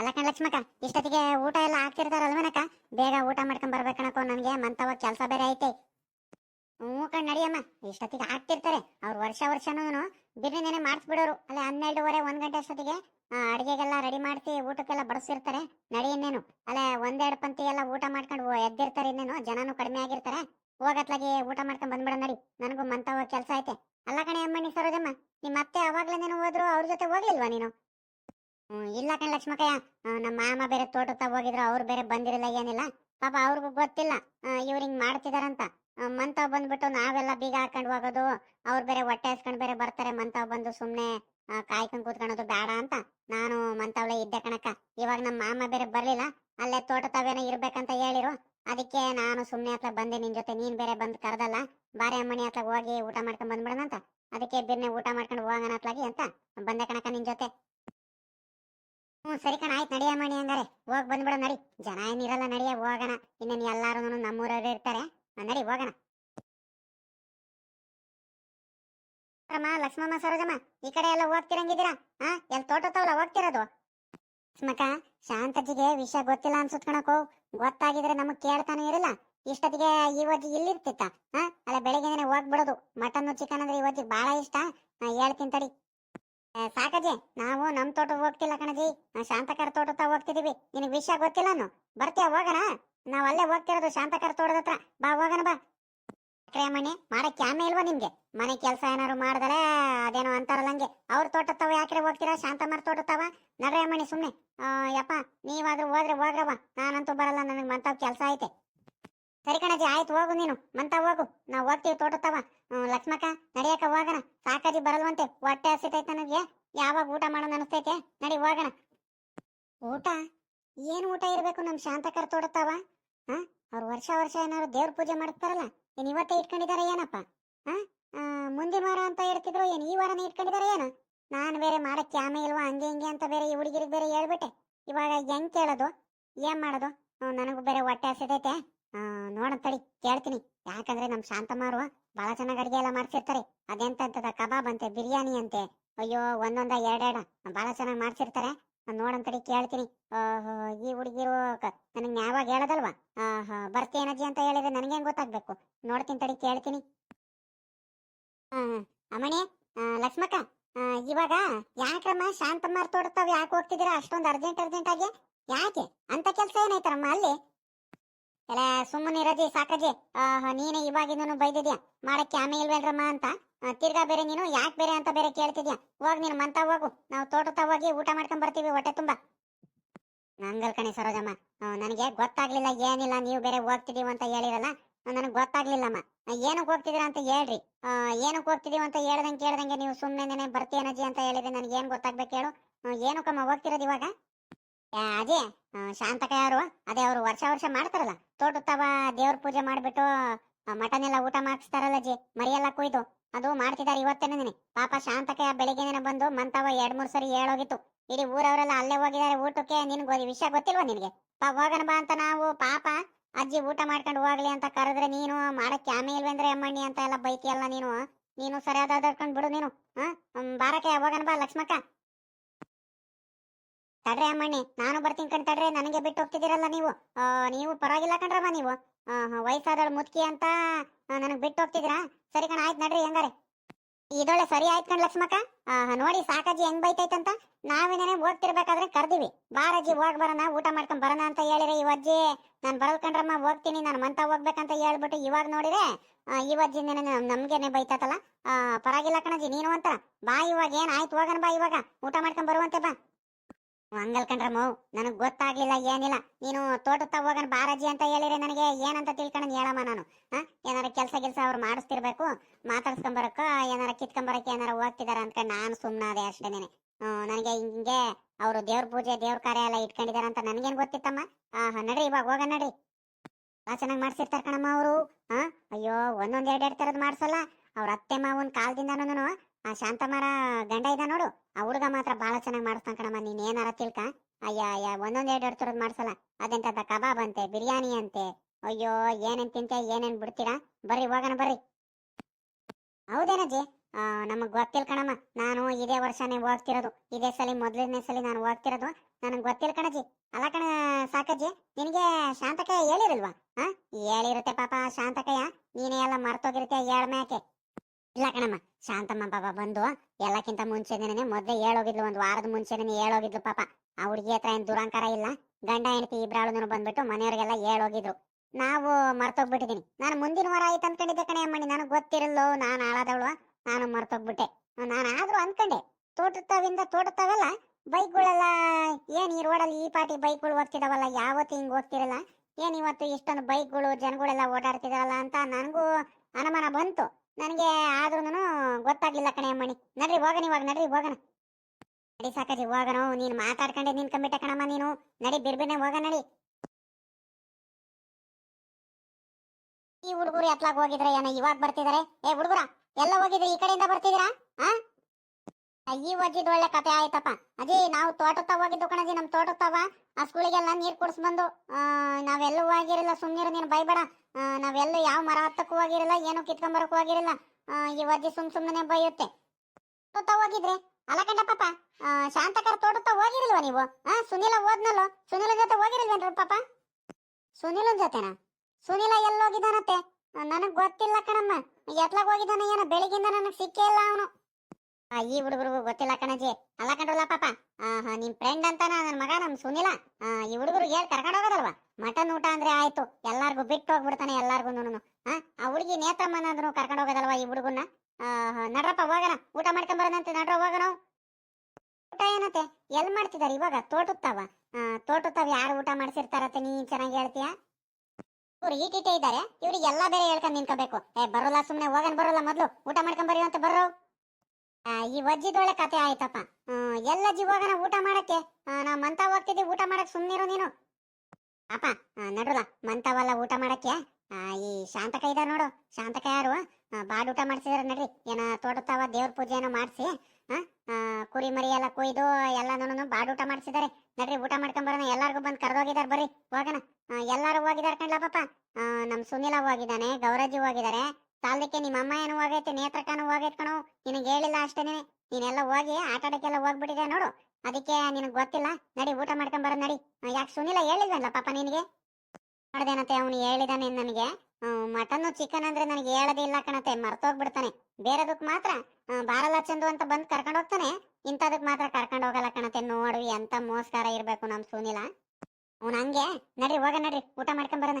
ಅಲ್ಲ ಲಕ್ಷ್ಮಕ್ಕ, ಇಷ್ಟೊತ್ತಿಗೆ ಊಟ ಎಲ್ಲ ಆಗ್ತಿರ್ತಾರಲ್ವೇನಕ್ಕ? ಬೇಗ ಊಟ ಮಾಡ್ಕೊಂಡ್ ಬರ್ಬೇಕಣಕ್ಕೋ ನನ್ಗೆ ಮಂತವ ಕೆಲಸ ಬೇರೆ ಐತೆ. ಹ್ಞೂ ಕಣ್ ನಡಿಯಮ್ಮ, ಇಷ್ಟೊತ್ತಿಗೆ ಆಗ್ತಿರ್ತಾರೆ, ಅವ್ರು ವರ್ಷ ವರ್ಷನೂ ಬಿರಿಯಾನಿನೇ ಮಾಡಿಸ್ಬಿಡೋರು. ಅಲ್ಲೇ ಹನ್ನೆರಡುವರೆ, ಒಂದು ಗಂಟೆ ಅಷ್ಟೊತ್ತಿಗೆ ಅಡುಗೆಗೆಲ್ಲ ರೆಡಿ ಮಾಡಿಸಿ ಊಟಕ್ಕೆಲ್ಲ ಬಡಿಸಿರ್ತಾರೆ, ನಡಿ ಇನ್ನೇನು. ಅಲ್ಲೇ ಒಂದೆರಡು ಪಂಕ್ತಿ ಎಲ್ಲ ಊಟ ಮಾಡ್ಕೊಂಡು ಎದ್ದಿರ್ತಾರೆ ಇನ್ನೇನು, ಜನನು ಕಡಿಮೆ ಆಗಿರ್ತಾರೆ. ಹೋಗತ್ಲಾಗಿ ಊಟ ಮಾಡ್ಕೊಂಡು ಬಂದ್ಬಿಡ ನಡಿ, ನನಗೂ ಮಂತವ ಕೆಲಸ ಐತೆ. ಅಲ್ಲ ಕಣೆ ಅಮ್ಮಣ್ಣಿ ಸರೋಜಮ್ಮ ನಿಮ್ಮ ಅತ್ತೆ ಅವಾಗ್ಲೇ ನೀನು ಹೋದ್ರು, ಅವ್ರ ಜೊತೆ ಹೋಗ್ಲಿಲ್ವಾ ನೀನು? ಇಲ್ಲ ಕಣ್ ಲಕ್ಷ್ಮಕಯ್ಯ. ನಮ್ಮ ಮಾಮ ಬೇರೆ ತೋಟಕ್ಕೆ ಹೋಗಿದ್ರು, ಅವ್ರು ಬೇರೆ ಬಂದಿರಲ್ಲ, ಏನಿಲ್ಲ. ಪಾಪ ಅವ್ರಿಗೂ ಗೊತ್ತಿಲ್ಲ. ಇವ್ರು ಹಿಂಗ್ ಮಾಡ್ತಿದಾರಂತ. ಮಂತಾವ್ ಬಂದ್ಬಿಟ್ಟು ನಾವೆಲ್ಲ ಬೀಗ ಹಾಕೊಂಡು ಹೋಗೋದು, ಅವ್ರು ಬೇರೆ ಹೊಟ್ಟೆ ಹಸ್ಕೊಂಡು ಬೇರೆ ಬರ್ತಾರೆ, ಮಂತಾವ್ ಬಂದು ಸುಮ್ನೆ ಕಾಯ್ಕೊಂಡು ಕೂತ್ಕೊಳ್ಳೋದು ಬೇಡ ಅಂತ ನಾನು ಮಂತಾವ್ಲೆ ಇದ್ದೆ ಕಣಕ್ಕ. ಇವಾಗ ನಮ್ಮ ಮಾಮ ಬೇರೆ ಬರ್ಲಿಲ್ಲ, ಅಲ್ಲೇ ತೋಟ ತಾವೇನೋ ಇರ್ಬೇಕಂತ ಹೇಳಿರು. ಅದಕ್ಕೆ ನಾನು ಸುಮ್ನೆ ಹತ್ರ ಬಂದೆ, ನಿನ್ ಜೊತೆ ನೀನ್ ಬೇರೆ ಬಂದು ಕರ್ದಲ್ಲ. ಬಾರಿ ಅಮ್ಮನಿ ಹತ್ರ ಹೋಗಿ ಊಟ ಮಾಡ್ಕೊಂಡ್ ಬಂದ್ಬಿಡೋಣ ಅಂತ. ಅದಕ್ಕೆ ಬಿರ್ನೆ ಊಟ ಮಾಡ್ಕೊಂಡು ಹೋಗೋಣ ಅತ್ಲಾಗಿ ಅಂತ ಬಂದೆ ಕಣಕ್ಕ ನಿನ್ ಜೊತೆ. ಹ್ಞೂ, ಸರಿ ಕಣ, ಆಯ್ತು ನಡಿಯ ಮಣಿ ಹಂಗಾರೆ. ಹೋಗ್ ಬಂದ್ಬಿಡ, ನಡಿ. ಜನ ಏನಿರಲ್ಲ ನಡಿಯ ಹೋಗೋಣ. ಇನ್ನೇನು ಎಲ್ಲರೂ ನಮ್ಮೂರವ್ರು ಇರ್ತಾರೆ. ನಡಿ, ಹೋಗೋಣ. ಅಮ್ಮ ಲಕ್ಷ್ಮಮ್ಮ, ಸರೋಜಮ್ಮ, ಈ ಕಡೆ ಎಲ್ಲ ಹೋಗ್ತಿರಂಗಿದ್ದೀರಾ? ಹಾ ಎಲ್ಲಿ ತೋಟತ್ತವಲ್ಲ ಹೋಗ್ತಿರೋದು? ಲಕ್ಷ್ಮಕ್ಕ ಶಾಂತಜ್ಜಿಗೆ ವಿಷಯ ಗೊತ್ತಿಲ್ಲ ಅನ್ಸುತ್ ಕಣಕೋ ಗೊತ್ತಾಗಿದ್ರೆ ನಮಗ್ ಕೇಳ್ತಾನೆ ಇರಲ್ಲ. ಇಷ್ಟೊತ್ತಿಗೆ ಈ ಇಲ್ಲಿರ್ತಿತ್ತ? ಹಾ, ಅಲ್ಲ ಬೆಳಿಗ್ಗೆನೆ ಹೋಗ್ಬಿಡೋದು. ಮಟನ್ ಚಿಕನ್ ಅಂದ್ರೆ ಈ ಬಹಳ ಇಷ್ಟ. ಹೇಳ್ತೀನಿ ತಡಿ. ಏ, ಸಾಕಜ್ಜಿ ನಾವು ನಮ್ ತೋಟ ಹೋಗ್ತಿಲ್ಲ ಕಣಜಿ ಶಾಂತಕರ ತೋಟದ ಹೋಗ್ತಿದೀವಿ. ನಿನಗೆ ವಿಷಯ ಗೊತ್ತಿಲ್ಲ ಅನ್ನು ಬರ್ತೀಯ ಹೋಗೋಣ ನಾವ್ ಅಲ್ಲೇ ಹೋಗ್ತಿರೋದು ಶಾಂತಕರ ತೋಟದ ಹತ್ರ. ಬಾ ಹೋಗೋಣ ಬಾ. ಮನೆ ಮಾಡಕ್ಕೆ ಆಮೇಲೆ ಇಲ್ವಾ ನಿಮ್ಗೆ? ಮನೆ ಕೆಲಸ ಏನಾರು ಮಾಡಿದ್ರೆ ಅದೇನೋ ಅಂತಾರಲ್ಲ ಹಂಗೆ. ಅವ್ರ ತೋಟತ್ತವ ಯಾಕೆ ಹೋಗ್ತೀರಾ? ಶಾಂತಮ್ಮರ ತೋಟತ್ತವ ನಡ್ರೆ ಮಣಿ ಸುಮ್ನೆ. ಯಪ್ಪ ನೀವಾದ್ರೂ ಹೋದ್ರೆ ಹೋಗ್ರವ ನಾನಂತೂ ಬರಲ್ಲ ನನಗೆ ಮಂತಾವ್ ಕೆಲಸ ಐತೆ. ಸರಿ ಕಣಜಿ ಆಯ್ತು, ಹೋಗು ನೀನು. ಮಂತ ಹೋಗು. ನಾವು ಹೋಗ್ತೀವಿ ತೋಟತ್ತವ ಲಕ್ಷ್ಮಕ್ಕ ನಡಿಯಕ ಹೋಗೋಣ. ಸಾಕಾಜಿ ಬರಲ್ವಂತೆ. ಹೊಟ್ಟೆ ಹಸಿತೈತೆ ನನಗೆ. ಯಾವಾಗ ಊಟ ಮಾಡೋಣ ಅನಿಸ್ತೈತೆ? ನಡಿ, ಹೋಗೋಣ. ಊಟ? ಏನು ಊಟ ಇರಬೇಕು ನಮ್ಮ ಶಾಂತಕರ್ ತೋಡತ್ತವ ಹಾ? ಅವ್ರು ವರ್ಷ ವರ್ಷ ಏನಾದ್ರು ದೇವ್ರ ಪೂಜೆ ಮಾಡಿಸ್ತಾರಲ್ಲ? ಏನ್ ಇವತ್ತೇ ಇಟ್ಕೊಂಡಿದಾರ ಏನಪ್ಪ? ಹಾ? ಮುಂದಿನ ವಾರ ಅಂತ ಹೇಳ್ತಿದ್ರು ಏನ್ ಈ ವಾರನೇ ಇಟ್ಕೊಂಡಿದಾರ ಏನು? ನಾನು ಬೇರೆ ಮಾಡಕ್ಕೆ ಆಮೇಲೆ ಇಲ್ವಾ, ಹಂಗೆ ಹಿಂಗೆ ಅಂತ ಬೇರೆ ಈ ಹುಡುಗಿರಿಗೆ ಬೇರೆ ಹೇಳ್ಬಿಟ್ಟೆ. ಇವಾಗ ಹೆಂಗೆ ಕೇಳೋದು? ಏನ್ ಮಾಡೋದು? ನನಗೂ ಬೇರೆ ಹೊಟ್ಟೆ ಹಸಿದೈತೆ ಆ, ನೋಡೋಣ ತಡಿ ಕೇಳ್ತೀನಿ. ಯಾಕಂದ್ರೆ ನಮ್ ಶಾಂತಮಾರು ಬಹಳ ಚೆನ್ನಾಗಿ ಅಡಿಗೆ ಎಲ್ಲ ಮಾಡ್ಸಿರ್ತಾರೆ. ಅದೆಂತದ ಕಬಾಬ್ ಅಂತೆ ಬಿರಿಯಾನಿ ಅಂತೆ. ಅಯ್ಯೋ ಒಂದೊಂದ ಎರಡೆರಡ. ಬಹಳ ಚೆನ್ನಾಗಿ ಮಾಡ್ಸಿರ್ತಾರೆ. ನೋಡಂತಡಿ ಕೇಳ್ತೀನಿ. ಈ ಹುಡುಗಿರು ನನಗೆ ಯಾವಾಗ ಹೇಳದಲ್ವಾ? ಬರ್ತೇನಜ್ಜಿ ಅಂತ ಹೇಳಿದ್ರೆ ನನಗೆ ಗೊತ್ತಾಗ್ಬೇಕು? ನೋಡ್ತೀನಿ ತಡಿ ಕೇಳ್ತೀನಿ. ಆ, ಲಕ್ಷ್ಮಕ್ಕ ಇವಾಗ ಯಾಕಮ್ಮ ಶಾಂತಮ್ಮಾರ್ ತೋಡ್ತಾವ್ ಯಾಕೆ ಹೋಗ್ತಿದ್ದೀರಾ? ಅಷ್ಟೊಂದು ಅರ್ಜೆಂಟ್ ಅರ್ಜೆಂಟ್ ಆಗಿ? ಯಾಕೆ? ಅಂತ ಕೆಲಸ ಏನಾಯ್ತಾರಮ್ಮ ಅಲ್ಲಿ? ಎಲ್ಲ ಸುಮ್ಮನೆ ರಜಿ ಸಾಕಜೆ. ನೀನೇ ಇವಾಗಿಂದನು ಬೈದಿದ್ಯಾ? ಮಾಡಕ್ಕೆ ಆಮೇಲೆ ಇಲ್ವೇನ್ರಮ್ಮ ಅಂತ? ತಿರ್ಗಾ ಬೇರೆ ನೀನು? ಯಾಕೆ ಬೇರೆ ಅಂತ ಬೇರೆ ಕೇಳ್ತಿದ್ಯಾ? ಹೋಗ್ ನೀನು ಮಂತ ಹೋಗು. ನಾವು ತೋಟದ ಹೋಗಿ ಊಟ ಮಾಡ್ಕೊಂಡ್ ಬರ್ತೀವಿ ಹೊಟ್ಟೆ ತುಂಬಾ. ನಂಗಲ್ ಕಣೆ ಸರೋಜಮ್ಮ. ನನಗೆ ಗೊತ್ತಾಗ್ಲಿಲ್ಲ, ಏನಿಲ್ಲ, ನೀವು ಬೇರೆ ಹೋಗ್ತಿದೀವಿ ಅಂತ ಹೇಳಿರಲ್ಲ? ನನಗೆ ಗೊತ್ತಾಗ್ಲಿಲ್ಲಮ್ಮ. ಏನಕ್ಕೆ ಹೋಗ್ತಿದ್ದೀರಾ ಅಂತ ಹೇಳ್ರಿ. ಏನಕ್ಕೆ ಹೋಗ್ತಿದೀವಿ ಅಂತ ಹೇಳ್ದಂಗೆ ಕೇಳ್ದಂಗೆ ನೀವು ಸುಮ್ಮನೆ ಬರ್ತೀನಜ್ಜಿ ಅಂತ ಹೇಳಿದ್ರೆ ನನಗೆ ಏನು ಗೊತ್ತಾಗ್ಬೇಕು ಹೇಳು? ಏನಕ್ಕಮ್ಮ ಹೋಗ್ತಿರೋದು ಇವಾಗ? ಅದೇ ಶಾಂತಕ ಯಾರು ಅದೇ ಅವರು ವರ್ಷ ವರ್ಷ ಮಾಡ್ತಾರಲ್ಲ ತೋಟತ್ತವ ದೇವ್ರ ಪೂಜೆ ಮಾಡ್ಬಿಟ್ಟು ಮಟನ್ ಎಲ್ಲ ಊಟ ಮಾಡಿಸ್ತಾರಲ್ಲ ಜಿ ಮರಿಯೆಲ್ಲ ಕೊಯ್ದು ಅದು ಮಾಡ್ತಿದ್ದಾರೆ ಇವತ್ತೇನೆ ಪಾಪ ಶಾಂತಕ ಬೆಳಿಗ್ಗೆನೆ ಬಂದು ಮಂತವ ಎರಡ್ ಮೂರ್ ಸರಿ ಹೇಳೋಗಿತ್ತು ಇಡೀ ಊರವರೆಲ್ಲ ಅಲ್ಲೇ ಹೋಗಿದ್ದಾರೆ ಊಟಕ್ಕೆ ನಿನ್ಗೆ ವಿಷಯ ಗೊತ್ತಿಲ್ವಾ ನಿನಗೆ? ಪಾಪ ಹೋಗೋಣ ಬಾ ಅಂತ ನಾವು ಪಾಪ ಅಜ್ಜಿ ಊಟ ಮಾಡ್ಕೊಂಡು ಹೋಗ್ಲಿ ಅಂತ ಕರೆದ್ರೆ ನೀನು ಮಾಡಕ್ಕೆ ಆಮೇಲೆ ಇಲ್ವೇಂದ್ರೆ ಅಮ್ಮಣ್ಣಿ ಅಂತ ಎಲ್ಲ ಬೈತಿಯಲ್ಲ ನೀನು ನೀನು ಸರಿಯಾದ ಬಿಡು ನೀನು ಹ್ಮ್, ಬಾರಕ್ಕೆ ಹೋಗೋಣ ಬಾ ಲಕ್ಷ್ಮಕ್ಕ. ತಡ್ರಿ ಅಮ್ಮಣ್ಣಿ, ನಾನು ಬರ್ತೀನಿ ಕಣ್ ತಡ್ರಿ, ನನಗೆ ಬಿಟ್ಟು ಹೋಗ್ತಿದ್ದೀರಲ್ಲ ನೀವು. ನೀವು ಪರವಾಗಿಲ್ಲ ಕಣ್ರಮ್ಮ ನೀವು. ವಯಸ್ಸಾದಳು ಮುದುಕಿ ಅಂತ ನನಗೆ ಬಿಟ್ಟು ಹೋಗ್ತಿದ್ದೀರಾ? ಸರಿ ಕಣ, ಆಯ್ತು ನಡ್ರಿ, ಹೆಂಗಾರೆ. ಇದೊಳೆ ಸರಿ ಆಯ್ತು ಕಣ್ ಲಕ್ಷ್ಮಕ್ಕ. ನೋಡಿ ಸಾಕಾಜಿ ಹೆಂಗ್ ಬೈತೈತಂತ. ನಾವೇನೇ ಹೋಗ್ತಿರ್ಬೇಕಾದ್ರೆ ಕರ್ದಿವಿ. ಬಾರಜ್ಜಿ ಹೋಗ್ ಬರೋಣ, ಊಟ ಮಾಡ್ಕೊಂಡ್ ಬರೋಣ ಅಂತ ಹೇಳಿರಿ ಈ ಅಜ್ಜಿ. ನಾನು ಬರಲ್ ಕಣ್ರಮ್ಮ, ಹೋಗ್ತೀನಿ, ನಾನು ಮಂತ ಹೋಗ್ಬೇಕಂತ ಹೇಳ್ಬಿಟ್ಟು ಇವಾಗ ನೋಡಿದ್ರೆ ಅಜ್ಜಿ ನಮ್ಗೇನೆ ಬೈತಾತಲ್ಲ. ಪರವಾಗಿಲ್ಲ ಕಣಜ್ಜಿ, ನೀನು ಅಂತ ಬಾ ಇವಾಗ, ಏನ್ ಆಯ್ತು ಹೋಗೋಣ ಬಾ ಇವಾಗ. ಊಟ ಮಾಡ್ಕೊಂಡ್ ಬರುವಂತೆ ಬಾ. ಹಂಗಲ್ ಮೌ, ನನಗ್ ಗೊತ್ತಾಗ್ಲಿಲ್ಲ, ಏನಿಲ್ಲ. ನೀನು ತೋಟದ ಹೋಗೋಣ ಬಾರಾಜಿ ಅಂತ ಹೇಳಿರಿ ನನಗೆ, ಏನಂತ ತಿಳ್ಕೊಂಡ್ ಹೇಳಮ್ಮ ನಾನು. ಹಾ? ಏನಾರ ಕೆಲಸ ಗಿಲ್ಸ ಅವ್ರು ಮಾಡಿಸ್ತಿರ್ಬೇಕು, ಮಾತಾಡ್ಸ್ಕೊಂಬರಕ್ಕ, ಏನಾರ ಕಿತ್ಕೊಂಬರಕ್ಕೆ ಏನಾರ ಹೋಗ್ತಿದಾರ ಅಂತ ನಾನು ಸುಮ್ಮನಾದೆ ಅಷ್ಟೇನೆ ನನಗೆ ಹಿಂಗೆ ಅವರು ದೇವ್ರ ಪೂಜೆ, ದೇವ್ರ ಕಾರ್ಯ ಎಲ್ಲ ಇಟ್ಕೊಂಡಿದಾರ ಅಂತ ನನ್ಗೇನ್ ಗೊತ್ತಿತ್ತಮ್ಮ? ಆ ನಡ್ರಿ ಇವಾಗ ಹೋಗ ನಡ್ರಿ. ಬಾ ಚೆನ್ನಾಗಿ ಮಾಡ್ಸಿರ್ತಾರ ಕಣಮ್ಮ ಅವರು. ಹಾ? ಅಯ್ಯೋ, ಒಂದೊಂದ್ ಎರಡ್ ಎರಡ್ ತರದ್ ಮಾಡ್ಸಲ್ಲ. ಅವ್ರ ಅತ್ತೆ ಮಾವನ್ ಕಾಲದಿಂದನೂ ಆ ಶಾಂತಮ್ಮರ ಗಂಡ ಇದ ನೋಡು, ಆ ಹುಡುಗ ಮಾತ್ರ ಬಹಳ ಚೆನ್ನಾಗಿ ಮಾಡಿಸ್ತಾನ ಕಣಮ್ಮ, ನೀನ್ ಏನಾರ ತಿಳ್ಕ. ಅಯ್ಯ ಅಯ್ಯ, ಒಂದೊಂದ್ ಎರಡು ಎರಡು ತರದ್ ಮಾಡ್ಸಲ್ಲ. ಅದೆಂತದ ಕಬಾಬ್ ಅಂತೆ, ಬಿರಿಯಾನಿ ಅಂತೆ. ಅಯ್ಯೋ, ಏನೇನ್ ತಿಂತೆ ಏನೇನ್ ಬಿಡ್ತೀರಾ? ಬರ್ರಿ, ಹೋಗೋಣ, ಬರ್ರಿ. ಹೌದೇನಜ್ಜಿ ನಮಗ್ ಗೊತ್ತಿಲ್ಲ ಕಣಮ್ಮ, ನಾನು ಇದೇ ವರ್ಷನೇ ಹೋಗ್ತಿರೋದು. ಇದೇ ಸಲ ಮೊದಲನೇ ಸಲ ನಾನು ಹೋಗ್ತಿರೋದು. ನನಗೆ ಗೊತ್ತಿಲ್ಲ ಕಣಜಿ ಅಲ್ಲ ಕಣ, ಸಾಕಜ್ಜಿ, ನಿನಗೆ ಶಾಂತಕಯ್ಯ ಹೇಳಿರಲ್ವಾ? ಹಾ ಹೇಳಿರುತ್ತೆ ಪಾಪ ಶಾಂತಕಯ್ಯ ನೀನೇ ಎಲ್ಲ ಮರ್ತೋಗಿರುತ್ತೆ ಹೇಳ್ಮ್ಯಾಕೆ ಇಲ್ಲ ಕಣಮ್ಮ ಶಾಂತಮ್ಮ ಪಾಪ ಬಂದು ಎಲ್ಲಕ್ಕಿಂತ ಮುಂಚೆನೇ ಮೊದಲೇ ಹೇಳೋಗಿದ್ಲು, ಒಂದು ವಾರದ ಮುಂಚೆನೇ ಹೇಳೋಗಿದ್ಲು ಪಾಪ. ಆ ಹುಡುಗಿ ಹತ್ರ ಏನ್ ದುರಾಂಕಾರ ಇಲ್ಲ. ಗಂಡ, ಹೆಂಡತಿ ಇಬ್ರಾಳುನು ಬಂದ್ಬಿಟ್ಟು ಮನೆಯವ್ರಿಗೆಲ್ಲ ಹೇಳೋಗಿದ್ರು. ನಾವು ಮರ್ತೋಗ್ಬಿಟ್ಟಿದೀನಿ. ನಾನು ಮುಂದಿನ ವಾರ ಆಯ್ತು ಅನ್ಕೊಂಡಿದ್ದೆ ಕಣೆ ಅಮ್ಮಣ್ಣಿ. ನನಗೆ ಗೊತ್ತಿರಲ್ಲೋ, ನಾನು ಹಾಳಾದವಳು ನಾನು ಮರ್ತೋಗ್ಬಿಟ್ಟೆ. ನಾನು ಆದ್ರೂ ಅನ್ಕೊಂಡೆ. ತೋಟದ ತೋಟತಾವೆಲ್ಲ ಬೈಕ್ಗಳೆಲ್ಲ, ಏನ್ ಈ ರೋಡಲ್ಲಿ ಈ ಪಾಟಿ ಬೈಕ್ಗಳು ಹೋಗ್ತಿದಾವಲ್ಲ ಯಾವತ್ತು ಹಿಂಗ್ ಹೋಗ್ತಿರಲ್ಲ ಏನ್ ಇವತ್ತು ಇಷ್ಟೊಂದು ಬೈಕ್ಗಳು, ಜನಗಳೆಲ್ಲ ಓಡಾಡ್ತಿದಾವಲ್ಲ ಅಂತ ನನಗೂ ಅನುಮಾನ ಬಂತು. ನನಗೆ ಆದ್ರೂ ಗೊತ್ತಾಗ್ಲಿಲ್ಲ ಕಣೆ ಅಮ್ಮಣಿ. ನಡ್ರಿ ಹೋಗಣ ಇವಾಗ ನಡ್ರಿ ಹೋಗೋಣ. ನಡಿ ಸಾಕಾಜಿ ಹೋಗೋಣ. ನೀನು ಮಾತಾಡ್ಕೊಂಡೆ ನಿನ್ಕೊಂಬಿಟ್ಟೆ ಕಣಮ್ಮ ನೀನು. ನಡಿ ಬಿರ್ಬಿರ್ನೆ ಹೋಗ ನಡಿ. ಈ ಹುಡುಗರು ಎತ್ಲಾಗ ಹೋಗಿದ್ರೆ ಏನೋ ಇವಾಗ ಬರ್ತಿದಾರೆ? ಏ ಹುಡುಗರ ಎಲ್ಲ ಹೋಗಿದ್ರೆ ಈ ಕಡೆಯಿಂದ ಬರ್ತಿದ್ದೀರಾ ಆ? ಆ, ಈ ಒಜ್ಜಿದ ಒಳ್ಳೆ ಕತೆ ಆಯ್ತಪ್ಪ. ಅಜಿ ನಾವು ತೋಟತ್ತ ಹೋಗಿದ್ದು ಕಣಜಿ ನಮ್ ತೋಟತ್ತವ ಆ ಸ್ಕೂಲಿಗೆಲ್ಲ ನೀರ್ ಕುಡಿಸ್ಬಂದು ನಾವೆಲ್ಲೂ ಹೋಗಿರಲಿಲ್ಲ ಸುಮ್ನಿರು ನೀನು ಬೈಬೇಡ. ನಾವೆಲ್ಲೂ ಯಾವ ಮರ ಹತ್ತಕ್ಕೂ ಹೋಗಿರಲ್ಲ, ಏನು ಕಿತ್ಕೊಂಬರಕ್ಕೂ ಹೋಗಿರಲ್ಲ ಈ ವಜ್ಜಿ ಸುಮ್ ಸುಮ್ಮನೆ ಬೈಯುತ್ತೆ. ತೋಟ ಹೋಗಿದ್ರೆ. ಅಲ್ಲ ಕಂಡ ಪಾಪ ಶಾಂತಕರ ತೋಟದ ಹೋಗಿರಲ್ವಾ ನೀವು? ಹಾ ಸುನಿಲ ಹೋದ್ನಲ್ಲೋ? ಸುನಿಲ ಜೊತೆ ಹೋಗಿರಲ್ವೇನ್ರಿ ಪಾಪ? ಸುನಿಲನ್ ಜೊತೆನ? ಸುನಿಲ ಎಲ್ಲೋಗಿದ್ದಾನತ್ತೆ ನನಗ್ ಗೊತ್ತಿಲ್ಲ ಕಣಮ್ಮ. ಎತ್ಲಾಗ ಹೋಗಿದ್ದಾನೆ ಏನೋ ಬೆಳಿಗ್ಗಿಂದ ನನಗ್ ಸಿಕ್ಕೇ ಇಲ್ಲ ಅವನು. ಈ ಹುಡುಗರಿಗೂ ಗೊತ್ತಿಲ್ಲ ಕಣಜಿ ಅಲ್ಲ ಕಂಡ್ರಲ್ಲ ಪಾಪ. ನಿಮ್ ಫ್ರೆಂಡ್ ಅಂತ ನನ್ನ ಮಗ ನಮ್ ಸುನಿಲ. ಈ ಹುಡುಗರು ಹೇಳ್ ಕರ್ಕೊಂಡು ಹೋಗೋದಲ್ವಾ? ಮಟನ್ ಊಟ ಅಂದ್ರೆ ಆಯ್ತು. ಎಲ್ಲಾರ್ಗು ಬಿಟ್ಟು ಹೋಗ್ಬಿಡ್ತಾನೆ ಎಲ್ಲಾರ್ಗು ಆ ಹುಡುಗಿ ನೇತ್ರಮ್ಮನಾದ್ರು ಕರ್ಕೊಂಡು ಹೋಗೋದಲ್ವಾ ಈ ಹುಡುಗನ್ನ? ನಡ್ರಪ್ಪ, ಹೋಗೋಣ. ಊಟ ಮಾಡ್ಕೊಂಡ್ ಬರೋದಂತೆ ನಡ್ರ ಹೋಗೋಣ ಊಟ ಏನತ್ತೆ? ಎಲ್ ಮಾಡ್ತಿದಾರೆ ಇವಾಗ? ತೋಟುತ್ತಾವ? ತೋಟುತ್ತಾವ ಯಾರು ಊಟ ಮಾಡ್ಸಿರ್ತಾರತ್ತೆ, ನೀನ್ ಚೆನ್ನಾಗಿ ಹೇಳ್ತೀಯ? ಇವ್ರು ಈಟಿಟೆ ಇದ್ದಾರೆ. ಇವ್ರಿಗೆ ಎಲ್ಲಾ ಬೇರೆ ಹೇಳ್ಕೊಂಡ್ ನಿನ್ಕೋಬೇಕು ಏ, ಬರೋಲ್ಲ ಸುಮ್ನೆ, ಹೋಗನ್ ಬರೋಲ್ಲ ಮೊದ್ಲು. ಊಟ ಮಾಡ್ಕೊಂಡ್ ಬರೀ ಅಂತ ಬರ್ರೋ. ಈ ವಜ್ಜಿದೊಳೆ ಕತೆ ಆಯ್ತಪ್ಪ. ಎಲ್ಲ ಜೀವಾಗನ ಊಟ ಮಾಡಕ್ಕೆ ನಾವ್ ಮಂತ ಹೋಗ್ತಿದ್ವಿ, ಊಟ ಮಾಡಕ್ ಸುಮ್ಮನಿರು ನೀನು. ಅಪ್ಪ ನಡ್ರಲ್ಲ ಮಂತವಲ್ಲ ಊಟ ಮಾಡಕ್ಕೆ? ಈ ಶಾಂತಕ ಇದ ನೋಡು ಶಾಂತಕ ಯಾರು ಬಾಡ್ ಊಟ ಮಾಡ್ಸಿದಾರೆ ನಡ್ರಿ. ಏನ ತೋಟತಾವ ದೇವ್ರ ಪೂಜೆ ಏನೋ ಮಾಡ್ಸಿ ಕುರಿ ಮರಿ ಎಲ್ಲ ಕೊಯ್ದು ಎಲ್ಲಾನು ಬಾಡ್ ಊಟ ಮಾಡಿಸಿದಾರೆ. ನಡ್ರಿ, ಊಟ ಮಾಡ್ಕೊಂಡ್ ಬರೋಣ. ಎಲ್ಲಾರ್ಗು ಬಂದ್ ಕರ್ದೋಗಿದಾರ ಬರ್ರಿ, ಹೋಗಣ. ಎಲ್ಲಾರು ಹೋಗಿದಾರೆ ಕಣ್ಲ ಪಾಪ. ನಮ್ ಸುನಿಲ ಹೋಗಿದ್ದಾನೆ ಗೌರಜಿ ಹೋಗಿದ್ದಾರೆ ಸಾಲದಕ್ಕೆ ನಿಮ್ಮ ಅಮ್ಮ ಏನು ಹೋಗೈತೆ ನೇತ್ರಕ್ಕನೂ ಹೋಗೈತೆ ಕಣೋ. ನಿನಗೆ ಹೇಳಿಲ್ಲ ಅಷ್ಟೇನೆ. ನೀನೆಲ್ಲ ಹೋಗಿ ಆಟ ಆಡಕ್ಕೆಲ್ಲ ಹೋಗ್ಬಿಟ್ಟಿದೆ ನೋಡು. ಅದಕ್ಕೆ ನಿನಗೆ ಗೊತ್ತಿಲ್ಲ. ನಡಿ ಊಟ ಮಾಡ್ಕೊಂಡ್ ಬರೋದು ನಡಿ. ಯಾಕೆ ಸುನಿಲ ಹೇಳಿಲ್ವಲ್ಲ ಪಾಪ ನಿನಗೆ? ನೋಡ್ದೇನತ್ತೆ ಅವನು ಹೇಳಿದಾನೆ ನನಗೆ. ಮಟನ್ ಚಿಕನ್ ಅಂದ್ರೆ ನನಗೆ ಹೇಳದೇ ಇಲ್ಲ ಕಣತೆ. ಮರ್ತೋಗ್ಬಿಡ್ತಾನೆ. ಬೇರೆದಕ್ಕೆ ಮಾತ್ರ ಬಾರಲ್ಲ ಚಂದು ಅಂತ ಬಂದು ಕರ್ಕೊಂಡು ಹೋಗ್ತಾನೆ. ಇಂಥದಕ್ ಮಾತ್ರ ಕರ್ಕೊಂಡು ಹೋಗಲ್ಲ ಕಣತೆ ನೋಡು ಎಂತ ಮೋಸ್ಕಾರ ಇರ್ಬೇಕು ನಮ್ ಸುನಿಲ. ಅವ್ನು ಹಂಗೆ. ನಡ್ರಿ, ಹೋಗ ನಡ್ರಿ. ಊಟ ಮಾಡ್ಕೊಂಡ್ ಬರೋಣ.